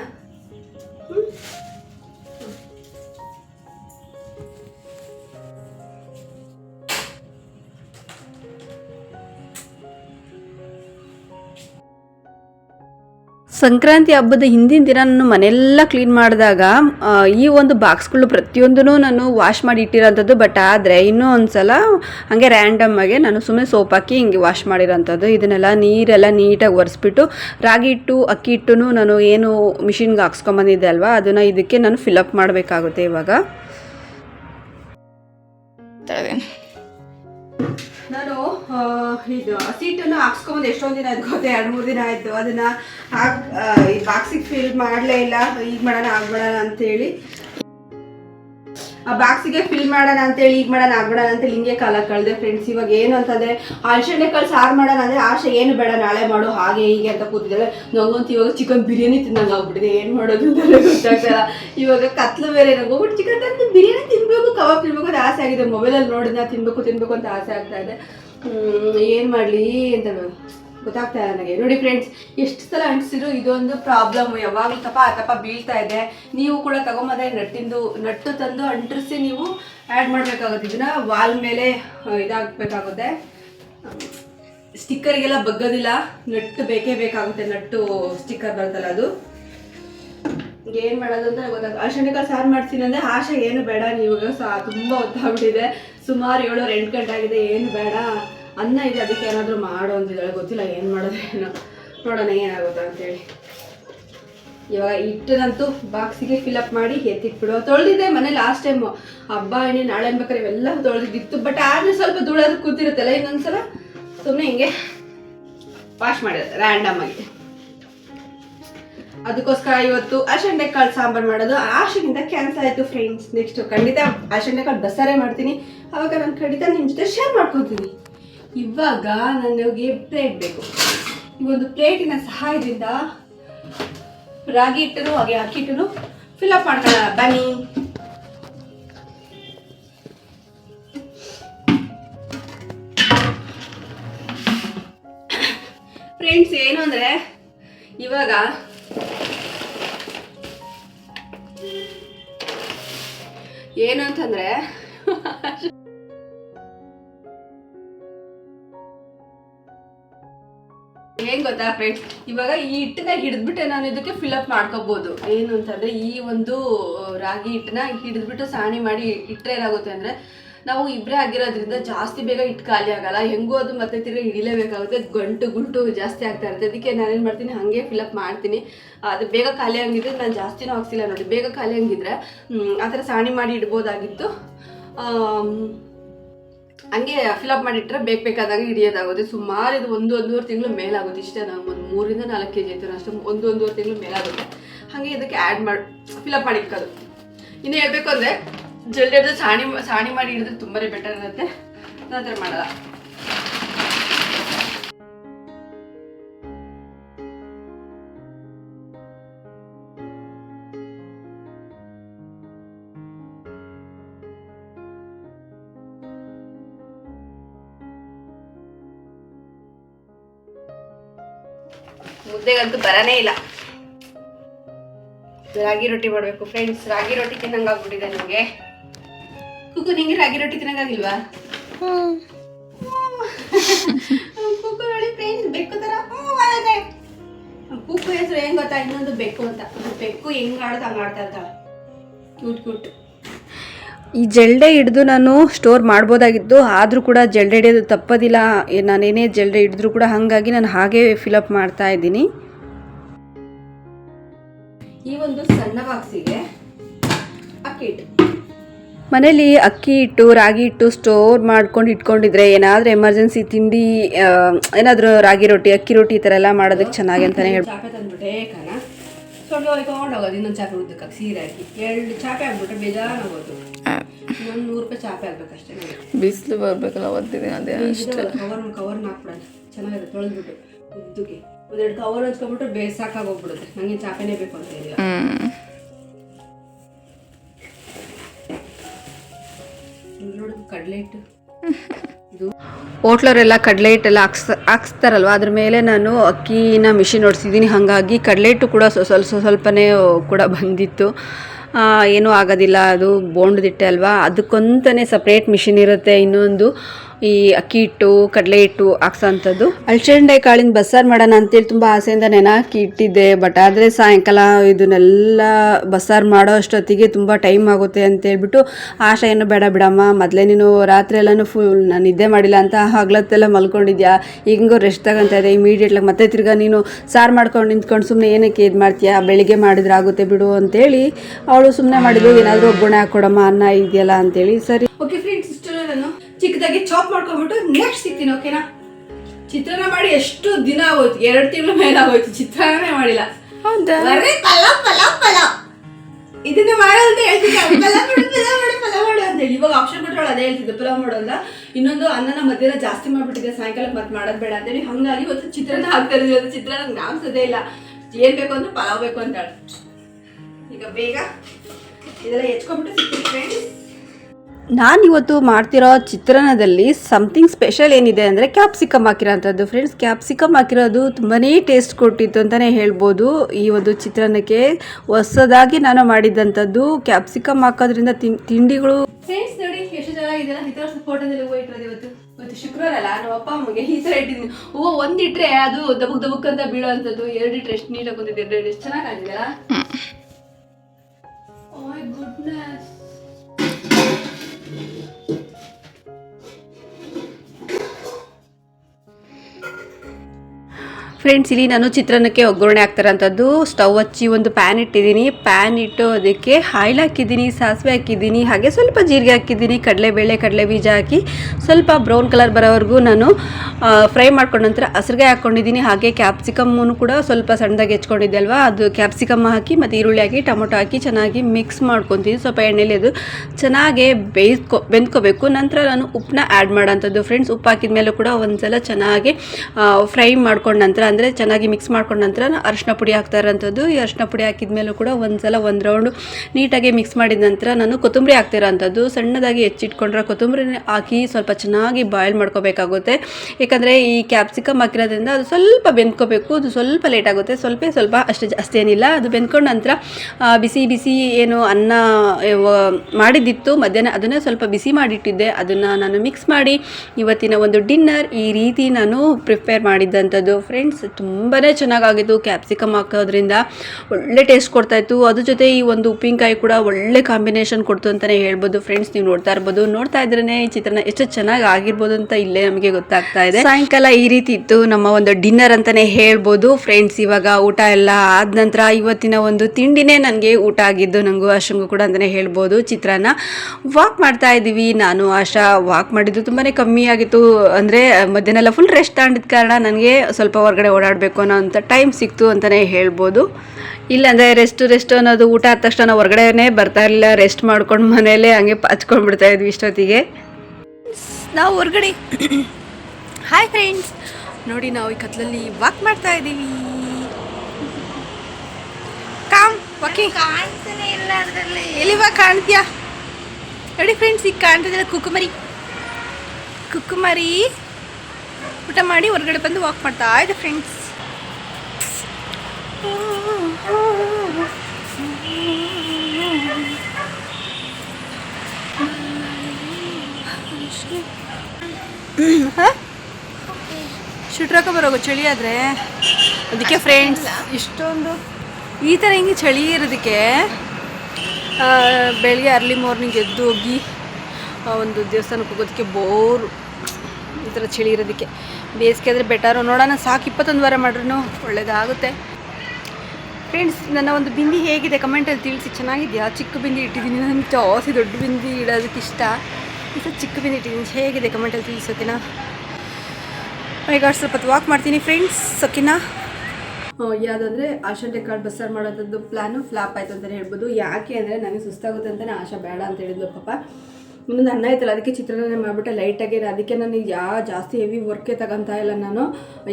ಸಂಕ್ರಾಂತಿ ಹಬ್ಬದ ಹಿಂದಿನ ದಿನ ನಾನು ಮನೆಯೆಲ್ಲ ಕ್ಲೀನ್ ಮಾಡಿದಾಗ ಈ ಒಂದು ಬಾಕ್ಸ್ಗಳು ಪ್ರತಿಯೊಂದೂ ನಾನು ವಾಶ್ ಮಾಡಿ ಇಟ್ಟಿರೋಂಥದ್ದು. ಬಟ್ ಆದರೆ ಇನ್ನೂ ಒಂದು ಸಲ ಹಾಗೆ ರ್ಯಾಂಡಮ್ ಆಗಿ ನಾನು ಸುಮ್ಮನೆ ಸೋಪ್ ಹಾಕಿ ಹಿಂಗೆ ವಾಶ್ ಮಾಡಿರೋಂಥದ್ದು. ಇದನ್ನೆಲ್ಲ ನೀರೆಲ್ಲ ನೀಟಾಗಿ ಒರೆಸ್ಬಿಟ್ಟು, ರಾಗಿ ಹಿಟ್ಟು, ಅಕ್ಕಿ ಹಿಟ್ಟು ನಾನು ಏನು ಮಿಷಿನ್ಗೆ ಹಾಕ್ಸ್ಕೊಂಬಂದಿದ್ದೆ ಅಲ್ವಾ, ಅದನ್ನು ಇದಕ್ಕೆ ನಾನು ಫಿಲಪ್ ಮಾಡಬೇಕಾಗುತ್ತೆ ಇವಾಗ. ಇದು ಸೀಟನ್ನು ಹಾಕ್ಸ್ಕೊಂಬಂದು ಎಷ್ಟೊಂದು ದಿನ ಆಯ್ತು ಗೊತ್ತೆ? ಎರಡು ಮೂರು ದಿನ ಆಯಿತು. ಅದನ್ನ ಹಾಕ್ ಈ ಬಾಕ್ಸಿಗೆ ಫಿಲ್ ಮಾಡಲೇ ಇಲ್ಲ. ಈಗ ಮಾಡೋಣ, ಆಗ ಮಾಡೋಣ ಅಂತೇಳಿ. ಆ ಬಾಕ್ಸಿಗೆ ಫಿಲ್ ಮಾಡೋಣ ಅಂತೇಳಿ, ಈಗ ಮಾಡೋಣ ಆಗ್ಬೇಡಣ ಅಂತ ಹಿಂಗೆ ಕಾಲ ಕಳೆದೆ ಫ್ರೆಂಡ್ಸ್ ಇವಾಗ ಏನು ಅಂತಂದರೆ ಕಾಳು ಸಾರು ಮಾಡೋಣ ಅಂದ್ರೆ ಆಶೆ ಏನು ಬೇಡ, ನಾಳೆ ಮಾಡು ಹಾಗೆ ಹೀಗೆ ಅಂತ ಕೂತಿದ್ದಾಳೆ ನಂಗಂತೂ ಇವಾಗ ಚಿಕನ್ ಬಿರಿಯಾನಿ ತಿನ್ನಂಗೆ ಆಗ್ಬಿಟ್ಟಿದೆ. ಏನು ಮಾಡೋದು ಅಂತ ಗೊತ್ತಾಗ್ತಲ್ಲ. ಇವಾಗ ಕತ್ಲು ಬೇರೆ ಹೋಗ್ಬಿಟ್ಟು ಚಿಕನ್ ತಂದು ಬಿರಿಯಾನಿ ತಿನ್ಬೇಕು, ಕಬಾಬ್ ತಿನ್ಬೇಕು ಅಂತ ಆಸೆ ಆಗಿದೆ. ಮೊಬೈಲಲ್ಲಿ ನೋಡಿದ್ನ ತಿನ್ಬೇಕು ತಿನ್ಬೇಕು ಅಂತ ಆಸೆ ಆಗ್ತಾ ಇದೆ. ಏನು ಮಾಡಲಿ ಅಂತ ಗೊತ್ತಾಗ್ತಾ ಇಲ್ಲ ನನಗೆ. ನೋಡಿ ಫ್ರೆಂಡ್ಸ್ ಎಷ್ಟು ಸಲ ಅಂಟಿಸಿದ್ರು ಇದೊಂದು ಪ್ರಾಬ್ಲಮ್ ಯಾವಾಗಲೂ ಆ ತಪ ಬೀಳ್ತಾ ಇದೆ. ನೀವು ಕೂಡ ತಗೊಂಬಂದ್ರೆ ನಟ್ಟಿಂದು, ನಟ್ಟು ತಂದು ಅಂಟಿಸಿ ನೀವು ಆ್ಯಡ್ ಮಾಡಬೇಕಾಗುತ್ತೆ. ಇದನ್ನ ವಾಲ್ ಮೇಲೆ ಇದಾಗಬೇಕಾಗುತ್ತೆ. ಸ್ಟಿಕ್ಕರಿಗೆಲ್ಲ ಬಗ್ಗೋದಿಲ್ಲ. ನಟ್ಟು ಬೇಕೇ ಬೇಕಾಗುತ್ತೆ. ನಟ್ಟು ಸ್ಟಿಕ್ಕರ್ ಬರುತ್ತಲ್ಲ ಅದು. ಏನು ಮಾಡೋದು ಅಂತ ಗೊತ್ತಾಗ ಅರ್ಶಿಣಕಾಳು ಸಾರು ಮಾಡ್ತೀನಿ ಅಂದರೆ ಆಶೆ ಏನು ಬೇಡ, ನೀವು ಸಹ ತುಂಬ ಹೊತ್ತಾಗ್ಬಿಟ್ಟಿದೆ ಸುಮಾರು ಏಳು ಎಂಟು ಗಂಟೆ ಆಗಿದೆ, ಏನು ಬೇಡ. ಅನ್ನ ಇದೆ, ಅದಕ್ಕೆ ಏನಾದರೂ ಮಾಡು ಅಂತಿದ್ದಾಳೆ ಗೊತ್ತಿಲ್ಲ ಏನು ಮಾಡೋದು, ಏನೋ. ನೋಡೋಣ ಏನಾಗುತ್ತಾ ಅಂತೇಳಿ. ಇವಾಗ ಹಿಟ್ಟನಂತೂ ಬಾಕ್ಸಿಗೆ ಫಿಲಪ್ ಮಾಡಿ ಎತ್ತಿಟ್ಬಿಡು. ತೊಳೆದಿದ್ದೆ ಮನೆ ಲಾಸ್ಟ್ ಟೈಮ್ ಹಬ್ಬ ಏನೇ ನಾಳೆ ಅನ್ಬೇಕಾದ್ರೆ ಇವೆಲ್ಲ ತೊಳೆದಿದ್ದಿತ್ತು. ಬಟ್ ಆದ್ರೆ ಸ್ವಲ್ಪ ಧೂಳೋದು ಕೂತಿರುತ್ತಲ್ಲ ಇನ್ನೊಂದ್ಸಲ? ಸುಮ್ಮನೆ ಹಿಂಗೆ ವಾಶ್ ಮಾಡಿದೆ ರ್ಯಾಂಡಮ್ ಆಗಿ. ಅದಕ್ಕೋಸ್ಕರ ಇವತ್ತು ಕಾಳು ಸಾಂಬಾರು ಮಾಡೋದು. ಆಶಿಂದ ಕ್ಯಾನ್ಸಲ್ ಆಯಿತು ಫ್ರೆಂಡ್ಸ್ ನೆಕ್ಸ್ಟ್ ಖಂಡಿತ ಕಾಳು ಬಸ್ಸಾರೆ ಮಾಡ್ತೀನಿ. ಅವಾಗ ನಾನು ಖಂಡಿತ ನಿಮ್ಮ ಜೊತೆ ಶೇರ್ ಮಾಡ್ಕೊತೀನಿ ಇವಾಗ ನನಗೆ ಪ್ಲೇಟ್ ಬೇಕು. ಈ ಒಂದು ಪ್ಲೇಟಿನ ಸಹಾಯದಿಂದ ರಾಗಿ ಇಟ್ಟರು ಹಾಗೆ ಅಕ್ಕಿ ಫಿಲ್ ಅಪ್ ಮಾಡ್ಕೊಳ್ಳೋಣ. ಬನ್ನಿ. ಫ್ರೆಂಡ್ಸ್ ಏನು ಅಂದರೆ ಇವಾಗ ಏನು ಅಂತಂದ್ರೆ ಏನ್ ಗೊತ್ತಾ ಫ್ರೆಂಡ್ಸ್ ಇವಾಗ ಈ ಹಿಟ್ಟನ್ನ ಹಿಡಿದ್ಬಿಟ್ಟೆ ನಾನು ಇದಕ್ಕೆ ಫಿಲಪ್ ಮಾಡ್ಕೋಬಹುದು ಏನು ಅಂತಂದ್ರೆ ಈ ಒಂದು ರಾಗಿ ಹಿಟ್ಟನ್ನ ಹಿಡಿದ್ಬಿಟ್ಟು ಸಾಣಿ ಮಾಡಿ ಇಟ್ಟರೆ ಏನಾಗುತ್ತೆ ಅಂದ್ರೆ ನಾವು ಇಬ್ಬರೇ ಆಗಿರೋದ್ರಿಂದ ಜಾಸ್ತಿ ಬೇಗ ಇಟ್ಟು ಖಾಲಿ ಆಗಲ್ಲ. ಹೆಂಗೂ ಅದು ಮತ್ತೆ ತಿರ್ಗಿ ಹಿಡಿಲೇಬೇಕಾಗುತ್ತೆ. ಗಂಟು ಗುಂಟು ಜಾಸ್ತಿ ಆಗ್ತಾ ಇರುತ್ತೆ. ಅದಕ್ಕೆ ನಾನೇನು ಮಾಡ್ತೀನಿ ಹಾಗೆ ಫಿಲಪ್ ಮಾಡ್ತೀನಿ. ಅದು ಬೇಗ ಖಾಲಿ ಆಗಿದ್ರೆ ನಾನು ಜಾಸ್ತಿನೂ ಹಾಕ್ಸಿಲ್ಲ ನೋಡಿ. ಬೇಗ ಖಾಲಿ ಹಂಗಿದ್ರೆ ಮ್, ಆ ಥರ ಸಾಣಿ ಮಾಡಿ ಇಡ್ಬೋದಾಗಿತ್ತು. ಹಂಗೆ ಫಿಲಪ್ ಮಾಡಿಟ್ರೆ ಬೇಕು ಬೇಕಾದಾಗ ಹಿಡಿಯೋದಾಗುತ್ತೆ. ಸುಮಾರು ಇದು ಒಂದು ಒಂದೂವರೆ ತಿಂಗಳು ಮೇಲಾಗುತ್ತೆ. ಇಷ್ಟೇ ನಾವು ಒಂದು ಮೂರಿಂದ ನಾಲ್ಕು ಕೆ ಜಿ ಐತೆ ಅಷ್ಟು. ಒಂದು ಒಂದೂವರೆ ತಿಂಗಳು ಮೇಲಾಗುತ್ತೆ. ಹಾಗೆ ಇದಕ್ಕೆ ಆ್ಯಡ್ ಮಾಡಿ ಫಿಲಪ್ ಮಾಡಿ ಇಟ್ಕೋದು ಇನ್ನು ಹೇಳಬೇಕು ಅಂದರೆ ಜಲ್ದಿ ಅದು ಸಾಣಿ ಸಾಣಿ ಮಾಡಿ ಹಿಡಿದ್ರೆ ತುಂಬಾ ಬೆಟರ್ ಇರುತ್ತೆ. ನಂತರ ಮಾಡಲ್ಲ. ಮುದ್ದೆಗಂತೂ ಬರನೇ ಇಲ್ಲ. ರಾಗಿ ರೊಟ್ಟಿ ಮಾಡಬೇಕು ಫ್ರೆಂಡ್ಸ್ ರಾಗಿ ರೊಟ್ಟಿ ತಿನ್ನಂಗಾಗ್ಬಿಟ್ಟಿದೆ ನಿಮಗೆ. ಕುಕ್ಕು ನಿಂಗೆ ರಾಗಿ ರೊಟ್ಟಿ ತಿನ್ನಂಗಾಗಿಲ್ವಾ ಕುಕ್ಕು ನೋಡಿ ಫ್ರೆಂಡ್ಸ್ ಬೆಕ್ಕು ತರ. ಕುಕ್ಕು ಹೆಸರು ಹೆಂಗ್ ಗೊತ್ತಾ? ಇನ್ನೊಂದು ಬೆಕ್ಕು ಅಂತ. ಬೆಕ್ಕು ಹೆಂಗ್ ಆಡುತ್ತೆ ಹಂಗ ಆಡ್ತಾ ಇರ್ತಾವ ಕ್ಯೂಟ್ ಕ್ಯೂಟ್. ಈ ಜಲ್ಡೆ ಹಿಡಿದು ನಾನು ಸ್ಟೋರ್ ಮಾಡ್ಬೋದಾಗಿತ್ತು. ಆದರೂ ಕೂಡ ಜಲ್ಡೆ ಹಿಡಿಯೋದು ತಪ್ಪದಿಲ್ಲ. ನಾನೇನೇ ಜಲ್ಡೆ ಹಿಡಿದ್ರು ಕೂಡ ಹಾಗಾಗಿ ನಾನು ಹಾಗೇ ಫಿಲಪ್ ಮಾಡ್ತಾ ಇದ್ದೀನಿ. ಈ ಒಂದು ಸಣ್ಣ ಬಾಕ್ಸಿಗೆ ಅಕ್ಕಿ ಹಿಟ್ಟು ಮನೇಲಿ ಅಕ್ಕಿ ಹಿಟ್ಟು ರಾಗಿ ಹಿಟ್ಟು ಸ್ಟೋರ್ ಮಾಡ್ಕೊಂಡು ಇಟ್ಕೊಂಡಿದ್ರೆ ಏನಾದರೂ ಎಮರ್ಜೆನ್ಸಿ ತಿಂಡಿ ಏನಾದರೂ ರಾಗಿ ರೊಟ್ಟಿ ಅಕ್ಕಿ ರೊಟ್ಟಿ ಈ ಥರ ಎಲ್ಲ ಮಾಡೋದಕ್ಕೆ ಚೆನ್ನಾಗಿ ಅಂತಲೇ ಹೇಳಿ ಚಾಪೆ ತಂದ್ಬಿಟ್ಟೆ ಕಾಲ ಸೊಳ್ಳೆ ಹೋಗೋದು ಇನ್ನೊಂದು ಚಾಪೆ ಉದ್ದಕ್ಕೆ ಸೀರೆ ಹಾಕಿ. ಎರಡು ಚಾಪೆ ಆಗ್ಬಿಟ್ರೆ ಬೇಜಾರಾಗೋದು ಇನ್ನೊಂದು ನೂರು ರೂಪಾಯಿ ಚಾಪೆ ಆಗ್ಬೇಕಷ್ಟೇ ಅಷ್ಟೇ ಬಿಸಿಲು ಬರಬೇಕಲ್ಲ ಒದ್ದಿದೆ ಅದೇ ಕವರ್ ಕವರ್ನ ಹಾಕ್ಬಿಡೋದು ಚೆನ್ನಾಗಿದೆ ತೊಳೆದ್ಬಿಟ್ಟು. ಉದ್ದಕ್ಕೆ. ಒಂದೆರಡು ಕವರ್ ಹಚ್ಕೊಂಡ್ಬಿಟ್ರೆ ಬೇ ಸಾಕಾಗೋಗ್ಬಿಡುತ್ತೆ ನನಗೆ ಚಾಪೆನೇ ಬೇಕು ಅಂತ ಇಲ್ಲಿ ಕಡಲೆ ಹಿಟ್ಟು. ಹೋಟ್ಲವರೆಲ್ಲ ಕಡಲೆ ಹಿಟ್ಟೆಲ್ಲ ಹಾಕ್ಸ್, ಹಾಕ್ಸ್ತಾರಲ್ವ? ಅದ್ರ ಮೇಲೆ ನಾನು ಅಕ್ಕಿನ ಮಿಷಿನ್ ಓಡಿಸಿದ್ದೀನಿ ಹಾಗಾಗಿ ಕಡಲೆ ಹಿಟ್ಟು ಕೂಡ ಸ್ವ- ಸ್ವಲ್ಪ, ಸ್ವಲ್ಪನೇ ಕೂಡ ಬಂದಿತ್ತು. ಏನೂ ಆಗೋದಿಲ್ಲ. ಅದು ಬೋಂಡ್ದಿಟ್ಟೆ ಅಲ್ವಾ? ಅದಕ್ಕಂತಲೇ ಸಪ್ರೇಟ್ ಮಿಷಿನ್ ಇರುತ್ತೆ ಇನ್ನೊಂದು. ಈ ಅಕ್ಕಿ ಹಿಟ್ಟು ಕಡಲೆ ಹಿಟ್ಟು ಹಾಕ್ಸೋಂಥದ್ದು. ಅಳ್ಸಂಡೆ ಕಾಳಿನ ಬಸ್ಸಾರು ಮಾಡೋಣ ಅಂತೇಳಿ ತುಂಬ ಆಸೆಯಿಂದ ನೆನಾಕಿ ಇಟ್ಟಿದ್ದೆ. ಬಟ್ ಆದರೆ ಸಾಯಂಕಾಲ ಇದನ್ನೆಲ್ಲ ಬಸ್ಸಾರು ಮಾಡೋ ಅಷ್ಟೊತ್ತಿಗೆ ತುಂಬ ಟೈಮ್ ಆಗುತ್ತೆ ಅಂತೇಳ್ಬಿಟ್ಟು ಆಶೆ ಏನು ಬೇಡ ಬಿಡಮ್ಮ. ಮೊದಲೇ ನೀನು ರಾತ್ರಿ ಎಲ್ಲನೂ ಫುಲ್ ನಾನು ನಿದ್ದೆ ಮಾಡಿಲ್ಲ ಅಂತ ಹಗ್ಲತ್ತೆಲ್ಲ ಮಲ್ಕೊಂಡಿದ್ಯಾ? ಹಿಂಗೂ ರೆಸ್ಟ್ ತಗೊಂತ ಇದೆ ಇಮಿಡಿಯೇಟ್ಲಾಗಿ ಮತ್ತೆ ತಿರ್ಗಾ ನೀನು ಸಾರು ಮಾಡ್ಕೊಂಡು ನಿಂತ್ಕೊಂಡು ಸುಮ್ಮನೆ ಏನಕ್ಕೆ ಇದು ಮಾಡ್ತೀಯಾ? ಬೆಳಿಗ್ಗೆ ಮಾಡಿದ್ರೆ ಆಗುತ್ತೆ ಬಿಡು ಅಂತೇಳಿ ಅವಳು ಸುಮ್ಮನೆ ಮಾಡಿದ್ರು ಏನಾದರೂ ಒಬ್ಬಣೆ ಹಾಕ್ಕೊಡಮ್ಮ ಅನ್ನ ಇದೆಯಲ್ಲ ಅಂತೇಳಿ ಸರಿ. ಓಕೆ ಫ್ರೆಂಡ್ಸ್ ಇಷ್ಟು ನಾನು ಚಿಕ್ಕದಾಗಿ ಚಾಪ್ ಮಾಡ್ಕೊಂಡ್ಬಿಟ್ಟು ನೆಕ್ಸ್ಟ್ ಸಿಗ್ತೀನಿ ಓಕೆನಾ ಚಿತ್ರಾನ್ನ ಮಾಡಿ ಎಷ್ಟು ದಿನ ಆಗೋಯ್ತು? ಎರಡು ತಿಂಗಳ ಮೇಲೆ ಆಗೋಯ್ತು. ಚಿತ್ರಾನ್ನೇ ಮಾಡಿಲ್ಲ. ಬರೀ ಪಲಾವ್ ಪಲಾವ್ ಪಲಾವ್. ಇದನ್ನ ಮಾಡೋದು ಹೇಳ್ತೀನಿ ಪಲಾವ್ ಮಾಡು, ಪಲಾವ್ ಮಾಡು, ಪಲಾವ್ ಅದೇ ಹೇಳ್ತಿದ್ದೆ. ಪಲಾವ್ ಮಾಡೋಲ್ಲ ಇನ್ನೊಂದು ಅನ್ನನ ಮಧ್ಯಾಹ್ನ ಜಾಸ್ತಿ ಮಾಡ್ಬಿಟ್ಟಿದೆ ಸಾಯಂಕಾಲ ಮತ್ತೆ ಮಾಡೋದು ಬೇಡ ಅಂತೇಳಿ ಹಂಗಾಗಿ ಇವತ್ತು ಚಿತ್ರಾನ್ನ ಹಾಕ್ತಾ ಇದ್ದೀವಿ ಅದು ಚಿತ್ರಾನ್ನ ಜ್ಞಾಪಿಸೋದೇ ಇಲ್ಲ. ಏನ್ ಬೇಕು ಅಂದ್ರೆ ಪಲಾವ್ ಬೇಕು ಅಂತ ಈಗ ಬೇಗ ಇದೆಲ್ಲ ಹೆಚ್ಕೊಂಡ್ಬಿಟ್ಟು ಸಿಕ್ಕಿ ಫ್ರೆಂಡ್ಸ್ ನಾನಿವತ್ತು ಮಾಡ್ತಿರೋ ಚಿತ್ರಾನ್ನದಲ್ಲಿ ಸಮಥಿಂಗ್ ಸ್ಪೆಷಲ್ ಏನಿದೆ ಅಂದರೆ ಕ್ಯಾಪ್ಸಿಕಮ್ ಹಾಕಿರೋಂಥದ್ದು. ಫ್ರೆಂಡ್ಸ್ ಕ್ಯಾಪ್ಸಿಕಮ್ ಹಾಕಿರೋದು ತುಂಬಾ ಟೇಸ್ಟ್ ಕೊಟ್ಟಿತ್ತು ಅಂತಲೇ ಹೇಳ್ಬೋದು. ಈ ಒಂದು ಚಿತ್ರಾನ್ನಕ್ಕೆ ಹೊಸದಾಗಿ ನಾನು ಮಾಡಿದ್ದಂಥದ್ದು ಕ್ಯಾಪ್ಸಿಕಮ್ ಹಾಕೋದ್ರಿಂದ ತಿಂಡಿಗಳು ಫ್ರೆಂಡ್ಸ್ ನೋಡಿ ಎಷ್ಟು ಚೆನ್ನಾಗಿದೆಯಲ್ಲ ಈ ಥರ ಫೋಟೋದಲ್ಲಿ ಹೂವು ಇಟ್ಟಿರೋದು ಇವತ್ತು. ಇವತ್ತು ಶುಕ್ರವಾರ ಅಲ್ಲ ನಮ್ಮ ಅಪ್ಪ ಅಮ್ಮಗೆ ಈ ಥರ ಇಟ್ಟಿದ್ದೀನಿ ಹೂವು ಒಂದಿಟ್ರೆ ಅದು ದಬುಕ್ ದಬುಕ್ ಅಂತ ಬೀಳೋವಂಥದ್ದು ಎರಡು ಇಟ್ಟರೆ ಎಷ್ಟು ನೀಟಾಗಿ ಬಂದಿದೆ ಎರಡು ಎಷ್ಟು ಚೆನ್ನಾಗಿ ಕಾಣಿದೆಯಲ್ಲ ಓಯ್ ಗುಡ್ನೆಸ್ ಫ್ರೆಂಡ್ಸ್, ಇಲ್ಲಿ ನಾನು ಚಿತ್ರಾನ್ನಕ್ಕೆ ಒಗ್ಗರಣೆ ಹಾಕ್ತಾರಂಥದ್ದು ಸ್ಟವ್ ಹಚ್ಚಿ ಒಂದು ಪ್ಯಾನ್ ಇಟ್ಟಿದ್ದೀನಿ. ಪ್ಯಾನ್ ಇಟ್ಟು ಅದಕ್ಕೆ ಆಯಿಲ್ ಹಾಕಿದ್ದೀನಿ, ಸಾಸಿವೆ ಹಾಕಿದ್ದೀನಿ, ಹಾಗೆ ಸ್ವಲ್ಪ ಜೀರಿಗೆ ಹಾಕಿದ್ದೀನಿ, ಕಡಲೆಬೇಳೆ ಕಡಲೆ ಬೀಜ ಹಾಕಿ ಸ್ವಲ್ಪ ಬ್ರೌನ್ ಕಲರ್ ಬರೋವರೆಗೂ ನಾನು ಫ್ರೈ ಮಾಡ್ಕೊಂಡ ನಂತರ ಹಸ್ರಿಗೆ ಹಾಕ್ಕೊಂಡಿದ್ದೀನಿ ಹಾಗೆ ಕ್ಯಾಪ್ಸಿಕಮ್ಮನ್ನು ಕೂಡ ಸ್ವಲ್ಪ ಸಣ್ಣದಾಗಿ ಹೆಚ್ಕೊಂಡಿದ್ದೆ ಅಲ್ವಾ? ಅದು ಕ್ಯಾಪ್ಸಿಕಮ್ ಹಾಕಿ ಮತ್ತು ಈರುಳ್ಳಿ ಹಾಕಿ, ಟೊಮೊಟೊ ಹಾಕಿ ಚೆನ್ನಾಗಿ ಮಿಕ್ಸ್ ಮಾಡ್ಕೊತೀನಿ. ಸ್ವಲ್ಪ ಎಣ್ಣೆಲಿ ಅದು ಚೆನ್ನಾಗಿ ಬೇಯಿಸ್ಕೊ, ಬೆಂದ್ಕೋಬೇಕು. ನಂತರ ನಾನು ಉಪ್ಪನ್ನ ಆ್ಯಡ್ ಮಾಡೋಂಥದ್ದು ಫ್ರೆಂಡ್ಸ್, ಉಪ್ಪು ಹಾಕಿದ ಮೇಲೂ ಕೂಡ ಒಂದ್ಸಲ ಚೆನ್ನಾಗಿ ಫ್ರೈ ಮಾಡ್ಕೊಂಡ ನಂತರ ಅಂದರೆ ಚೆನ್ನಾಗಿ ಮಿಕ್ಸ್ ಮಾಡ್ಕೊಂಡ ನಂತರ ಅರಿಶಿನ ಪುಡಿ ಹಾಕ್ತಾ ಇರೋಂಥದ್ದು. ಈ ಅರಿಶಿನ ಪುಡಿ ಹಾಕಿದ ಮೇಲೂ ಕೂಡ ಒಂದ್ಸಲ ಒಂದು ರೌಂಡು ನೀಟಾಗಿ ಮಿಕ್ಸ್ ಮಾಡಿದ ನಂತರ ನಾನು ಕೊತ್ತಂಬರಿ ಹಾಕ್ತಿರೋಂಥದ್ದು ಸಣ್ಣದಾಗಿ ಹೆಚ್ಚಿಟ್ಕೊಂಡ್ರೆ ಕೊತ್ತಂಬರಿ ಹಾಕಿ ಸ್ವಲ್ಪ ಚೆನ್ನಾಗಿ ಬಾಯ್ಲ್ ಮಾಡ್ಕೋಬೇಕಾಗುತ್ತೆ. ಯಾಕಂದರೆ ಈ ಕ್ಯಾಪ್ಸಿಕಮ್ ಹಾಕಿರೋದ್ರಿಂದ ಅದು ಸ್ವಲ್ಪ ಬೆಂದ್ಕೋಬೇಕು. ಅದು ಸ್ವಲ್ಪ ಲೇಟ್ ಆಗುತ್ತೆ. ಸ್ವಲ್ಪ ಸ್ವಲ್ಪ ಅಷ್ಟು ಜಾಸ್ತಿ ಏನಿಲ್ಲ. ಅದು ಬೆಂದ್ಕೊಂಡ ನಂತರ ಬಿಸಿ ಬಿಸಿ ಏನು ಅನ್ನ ಮಾಡಿದ್ದಿತ್ತು. ಮಧ್ಯಾಹ್ನ ಅದನ್ನೇ ಸ್ವಲ್ಪ ಬಿಸಿ ಮಾಡಿಟ್ಟಿದ್ದೆ. ಅದನ್ನು ನಾನು ಮಿಕ್ಸ್ ಮಾಡಿ ಇವತ್ತಿನ ಒಂದು ಡಿನ್ನರ್ ಈ ರೀತಿ ನಾನು ಪ್ರಿಪೇರ್ ಮಾಡಿದ್ದಂಥದ್ದು ಫ್ರೆಂಡ್ಸ್ ತುಂಬಾ ಚೆನ್ನಾಗಾಗಿತ್ತು ಕ್ಯಾಪ್ಸಿಕಮ್ ಹಾಕೋದ್ರಿಂದ ಒಳ್ಳೆ ಟೇಸ್ಟ್ ಕೊಡ್ತಾಯಿತ್ತು ಅದ್ರ ಜೊತೆ ಈ ಒಂದು ಉಪ್ಪಿನಕಾಯಿ ಕೂಡ ಒಳ್ಳೆ ಕಾಂಬಿನೇಷನ್ ಕೊಡ್ತು ಅಂತಲೇ ಹೇಳ್ಬೋದು ಫ್ರೆಂಡ್ಸ್ ನೀವು ನೋಡ್ತಾ ಇರ್ಬೋದು. ನೋಡ್ತಾ ಇದ್ರೇ ಈ ಚಿತ್ರನ ಎಷ್ಟು ಚೆನ್ನಾಗಿ ಆಗಿರ್ಬೋದು ಅಂತ ಇಲ್ಲೇ ನಮಗೆ ಗೊತ್ತಾಗ್ತಾ ಇದೆ. ಸಾಯಂಕಾಲ ಈ ರೀತಿ ಇತ್ತು, ನಮ್ಮ ಒಂದು ಡಿನ್ನರ್ ಅಂತಲೇ ಹೇಳ್ಬೋದು. ಫ್ರೆಂಡ್ಸ್ ಇವಾಗ ಊಟ ಎಲ್ಲ ಆದ ನಂತರ ಇವತ್ತಿನ ಒಂದು ತಿಂಡಿನೇ ನನಗೆ ಊಟ ಆಗಿದ್ದು ನನಗೂ ಆಶಂಗೂ ಕೂಡ ಅಂತಲೇ ಹೇಳ್ಬೋದು. ಚಿತ್ರಾನ್ನ ವಾಕ್ ಮಾಡ್ತಾ ಇದ್ದೀವಿ. ನಾನು ಆಶಾ ವಾಕ್ ಮಾಡಿದ್ದು ತುಂಬಾ ಕಮ್ಮಿ ಆಗಿತ್ತು. ಅಂದರೆ ಮಧ್ಯಾಹ್ನ ಫುಲ್ ರೆಸ್ಟ್ ತಗೊಂಡಿದ್ದ ಕಾರಣ ನನಗೆ ಸ್ವಲ್ಪ ಹೊರಗಡೆ ಓಡಾಡಬೇಕು ಅನ್ನೋ ಅಂಥ ಟೈಮ್ ಸಿಕ್ತು ಅಂತಲೇ ಹೇಳ್ಬೋದು. ಇಲ್ಲಾಂದರೆ ರೆಸ್ಟ್ ರೆಸ್ಟ್ ಅನ್ನೋದು ಊಟ ಆದ ತಕ್ಷಣ ನಾವು ಹೊರಗಡೆನೇ ಬರ್ತಾ ಇರಲಿಲ್ಲ ರೆಸ್ಟ್ ಮಾಡ್ಕೊಂಡು ಮನೆಯಲ್ಲೇ ಹಂಗೆ ಹಚ್ಕೊಂಡು ಬಿಡ್ತಾ ಇದ್ವಿ ಇಷ್ಟೊತ್ತಿಗೆ. ನಾವು ಹೊರಗಡೆ. ಹಾಯ್ ಫ್ರೆಂಡ್ಸ್ ನೋಡಿ ನಾವು ಈ ಕತ್ಲಲ್ಲಿ ವಾಕ್ ಮಾಡ್ತಾ ಇದ್ದೀವಿ. ಕಾಮ್ ವಾಕಿಂಗ್ ಕಾಣ್ತಾನೆ ಇಲ್ಲ ಅದರಲ್ಲಿ. ಎಲ್ಲಿವಾಗ ಕಾಣ್ತೀಯಾ? ನೋಡಿ ಫ್ರೆಂಡ್ಸ್ ಈಗ ಕಾಣ್ತಿದ್ರೆ ಕುಕುಮರಿ? ಕುಕ್ಕುಮರಿ ಊಟ ಮಾಡಿ ಹೊರಗಡೆ ಬಂದು ವಾಕ್ ಮಾಡ್ತಾ. ಇದೆ ಫ್ರೆಂಡ್ಸ್ ಶುಟ್ರಕ ಬರೋಗು ಚಳಿ ಆದರೆ? ಅದಕ್ಕೆ ಫ್ರೆಂಡ್ಸ್ ಇಷ್ಟೊಂದು. ಈ ಥರ ಹಿಂಗೆ ಚಳಿ ಇರೋದಕ್ಕೆ? ಬೆಳಿಗ್ಗೆ ಅರ್ಲಿ ಮಾರ್ನಿಂಗ್ ಎದ್ದು ಹೋಗಿ ಒಂದು ದೇವಸ್ಥಾನಕ್ಕೆ ಹೋಗೋದಕ್ಕೆ ಬೋರು ಚಳಿ ಇರೋದಕ್ಕೆ. ಬೇಸಿಗೆ ಆದರೆ ಬೆಟರು ನೋಡೋಣ, ಸಾಕು, ಇಪ್ಪತ್ತೊಂದು ವಾರ ಮಾಡ್ರೂ ಒಳ್ಳೆಯದಾಗುತ್ತೆ ಫ್ರೆಂಡ್ಸ್ ನನ್ನ ಒಂದು ಬಿಂದಿ ಹೇಗಿದೆ? ಕಮೆಂಟಲ್ಲಿ ತಿಳಿಸಿ. ಚೆನ್ನಾಗಿದೆಯಾ? ಚಿಕ್ಕ ಬಿಂದಿ ಇಟ್ಟಿದ್ದೀನಿ. ನನಗೆ ಜಾಸ್ತಿ ದೊಡ್ಡ ಬಿಂದಿ ಇಡೋದಕ್ಕೆ ಇಷ್ಟ. ಸಲ ಚಿಕ್ಕ ಬಿಂದಿ ಇಟ್ಟಿದ್ದೀನಿ. ಹೇಗಿದೆ? ಕಮೆಂಟಲ್ಲಿ ತಿಳಿಸೋಕೆನಾ ಈಗ ಸ್ವಲ್ಪ ಹೊತ್ತು ವಾಕ್ ಮಾಡ್ತೀನಿ ಫ್ರೆಂಡ್ಸ್ ಓಕೆನಾ? ಯಾವುದಂದರೆ ಆಶಾ ಕಾರ್ಡ್ ಬಸ್ಸಾರು ಮಾಡೋದದ್ದು ಪ್ಲ್ಯಾನು ಫ್ಲಾಪ್ ಆಯ್ತು ಅಂತಲೇ ಹೇಳ್ಬೋದು. ಯಾಕೆ ಅಂದರೆ, ನನಗೆ ಸುಸ್ತಾಗುತ್ತೆ ಅಂತಲೇ ಆಶಾ ಬೇಡ ಅಂತ ಹೇಳಿದ್ಲು ಪಾಪ. ಇನ್ನೊಂದು ಅನ್ನ ಐತಲ್ಲ, ಅದಕ್ಕೆ ಚಿತ್ರಾನ್ನ ಮಾಡಿಬಿಟ್ಟೆ ಲೈಟಾಗಿ ಅದಕ್ಕೆ ನಾನು ಯಾ, ಜಾಸ್ತಿ ಹೆವಿ ವರ್ಕೆ ತಗೊಂತ ಇಲ್ಲ ನಾನು.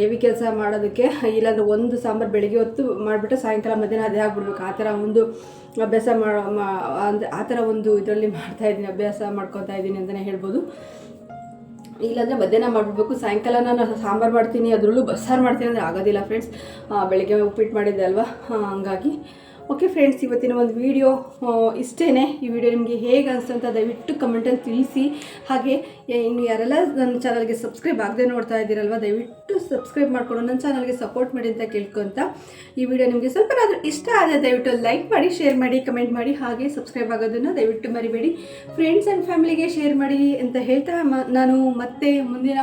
ಹೆವಿ ಕೆಲಸ ಮಾಡೋದಕ್ಕೆ, ಇಲ್ಲಾಂದ್ರೆ ಒಂದು ಸಾಂಬಾರು ಬೆಳಿಗ್ಗೆ ಹೊತ್ತು ಮಾಡಿಬಿಟ್ಟು ಸಾಯಂಕಾಲ ಮಧ್ಯಾಹ್ನ ಅದೇ ಆಗ್ಬಿಡ್ಬೇಕು. ಆ ಥರ ಒಂದು ಅಭ್ಯಾಸ ಮಾಡೋ ಅಂದರೆ ಆ ಥರ ಒಂದು ಇದರಲ್ಲಿ ಮಾಡ್ತಾ ಇದ್ದೀನಿ, ಅಭ್ಯಾಸ ಮಾಡ್ಕೊತಾ ಇದ್ದೀನಿ ಅಂತಲೇ ಹೇಳ್ಬೋದು. ಇಲ್ಲಾಂದರೆ ಮಧ್ಯಾಹ್ನ ಮಾಡಿಬಿಡ್ಬೇಕು. ಸಾಯಂಕಾಲ ನಾನು ಸಾಂಬಾರು ಮಾಡ್ತೀನಿ, ಅದರಲ್ಲೂ ಬಸ್ಸಾರು ಮಾಡ್ತೀನಿ, ಅಂದರೆ ಆಗೋದಿಲ್ಲ ಫ್ರೆಂಡ್ಸ್ ಬೆಳಗ್ಗೆ ಉಪ್ಪಿಟ್ಟು ಮಾಡಿದ್ದೆ ಅಲ್ವಾ? ಹಂಗಾಗಿ. ಓಕೆ ಫ್ರೆಂಡ್ಸ್ ಇವತ್ತಿನ ಒಂದು ವಿಡಿಯೋ ಇಷ್ಟೇ ಈ ವಿಡಿಯೋ ನಿಮಗೆ ಹೇಗೆ ಅನಿಸ್ತು ಅಂತ ದಯವಿಟ್ಟು ಕಮೆಂಟಲ್ಲಿ ತಿಳಿಸಿ. ಹಾಗೆ ಇನ್ನು ಯಾರೆಲ್ಲ ನನ್ನ ಚಾನಲ್ಗೆ ಸಬ್ಸ್ಕ್ರೈಬ್ ಆಗದೆ ನೋಡ್ತಾ ಇದ್ದೀರಲ್ವ, ದಯವಿಟ್ಟು ಸಬ್ಸ್ಕ್ರೈಬ್ ಮಾಡಿಕೊಂಡು ನನ್ನ ಚಾನಲ್ಗೆ ಸಪೋರ್ಟ್ ಮಾಡಿ ಅಂತ ಕೇಳ್ಕೊಂತ ಈ ವಿಡಿಯೋ ನಿಮಗೆ ಸ್ವಲ್ಪನಾದರೂ ಇಷ್ಟ ಆದರೆ ದಯವಿಟ್ಟು ಲೈಕ್ ಮಾಡಿ ಶೇರ್ ಮಾಡಿ ಕಮೆಂಟ್ ಮಾಡಿ, ಹಾಗೆ ಸಬ್ಸ್ಕ್ರೈಬ್ ಆಗೋದನ್ನು ದಯವಿಟ್ಟು ಮರಿಬೇಡಿ. ಫ್ರೆಂಡ್ಸ್ ಆ್ಯಂಡ್ ಫ್ಯಾಮಿಲಿಗೆ ಶೇರ್ ಮಾಡಿ ಅಂತ ಹೇಳ್ತಾ ನಾನು ಮತ್ತೆ ಮುಂದಿನ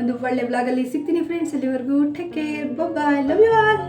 ಒಂದು ಒಳ್ಳೆ ಬ್ಲಾಗಲ್ಲಿ ಸಿಗ್ತೀನಿ ಫ್ರೆಂಡ್ಸ್ ಅಲ್ಲಿವರೆಗೂ take care bye love you all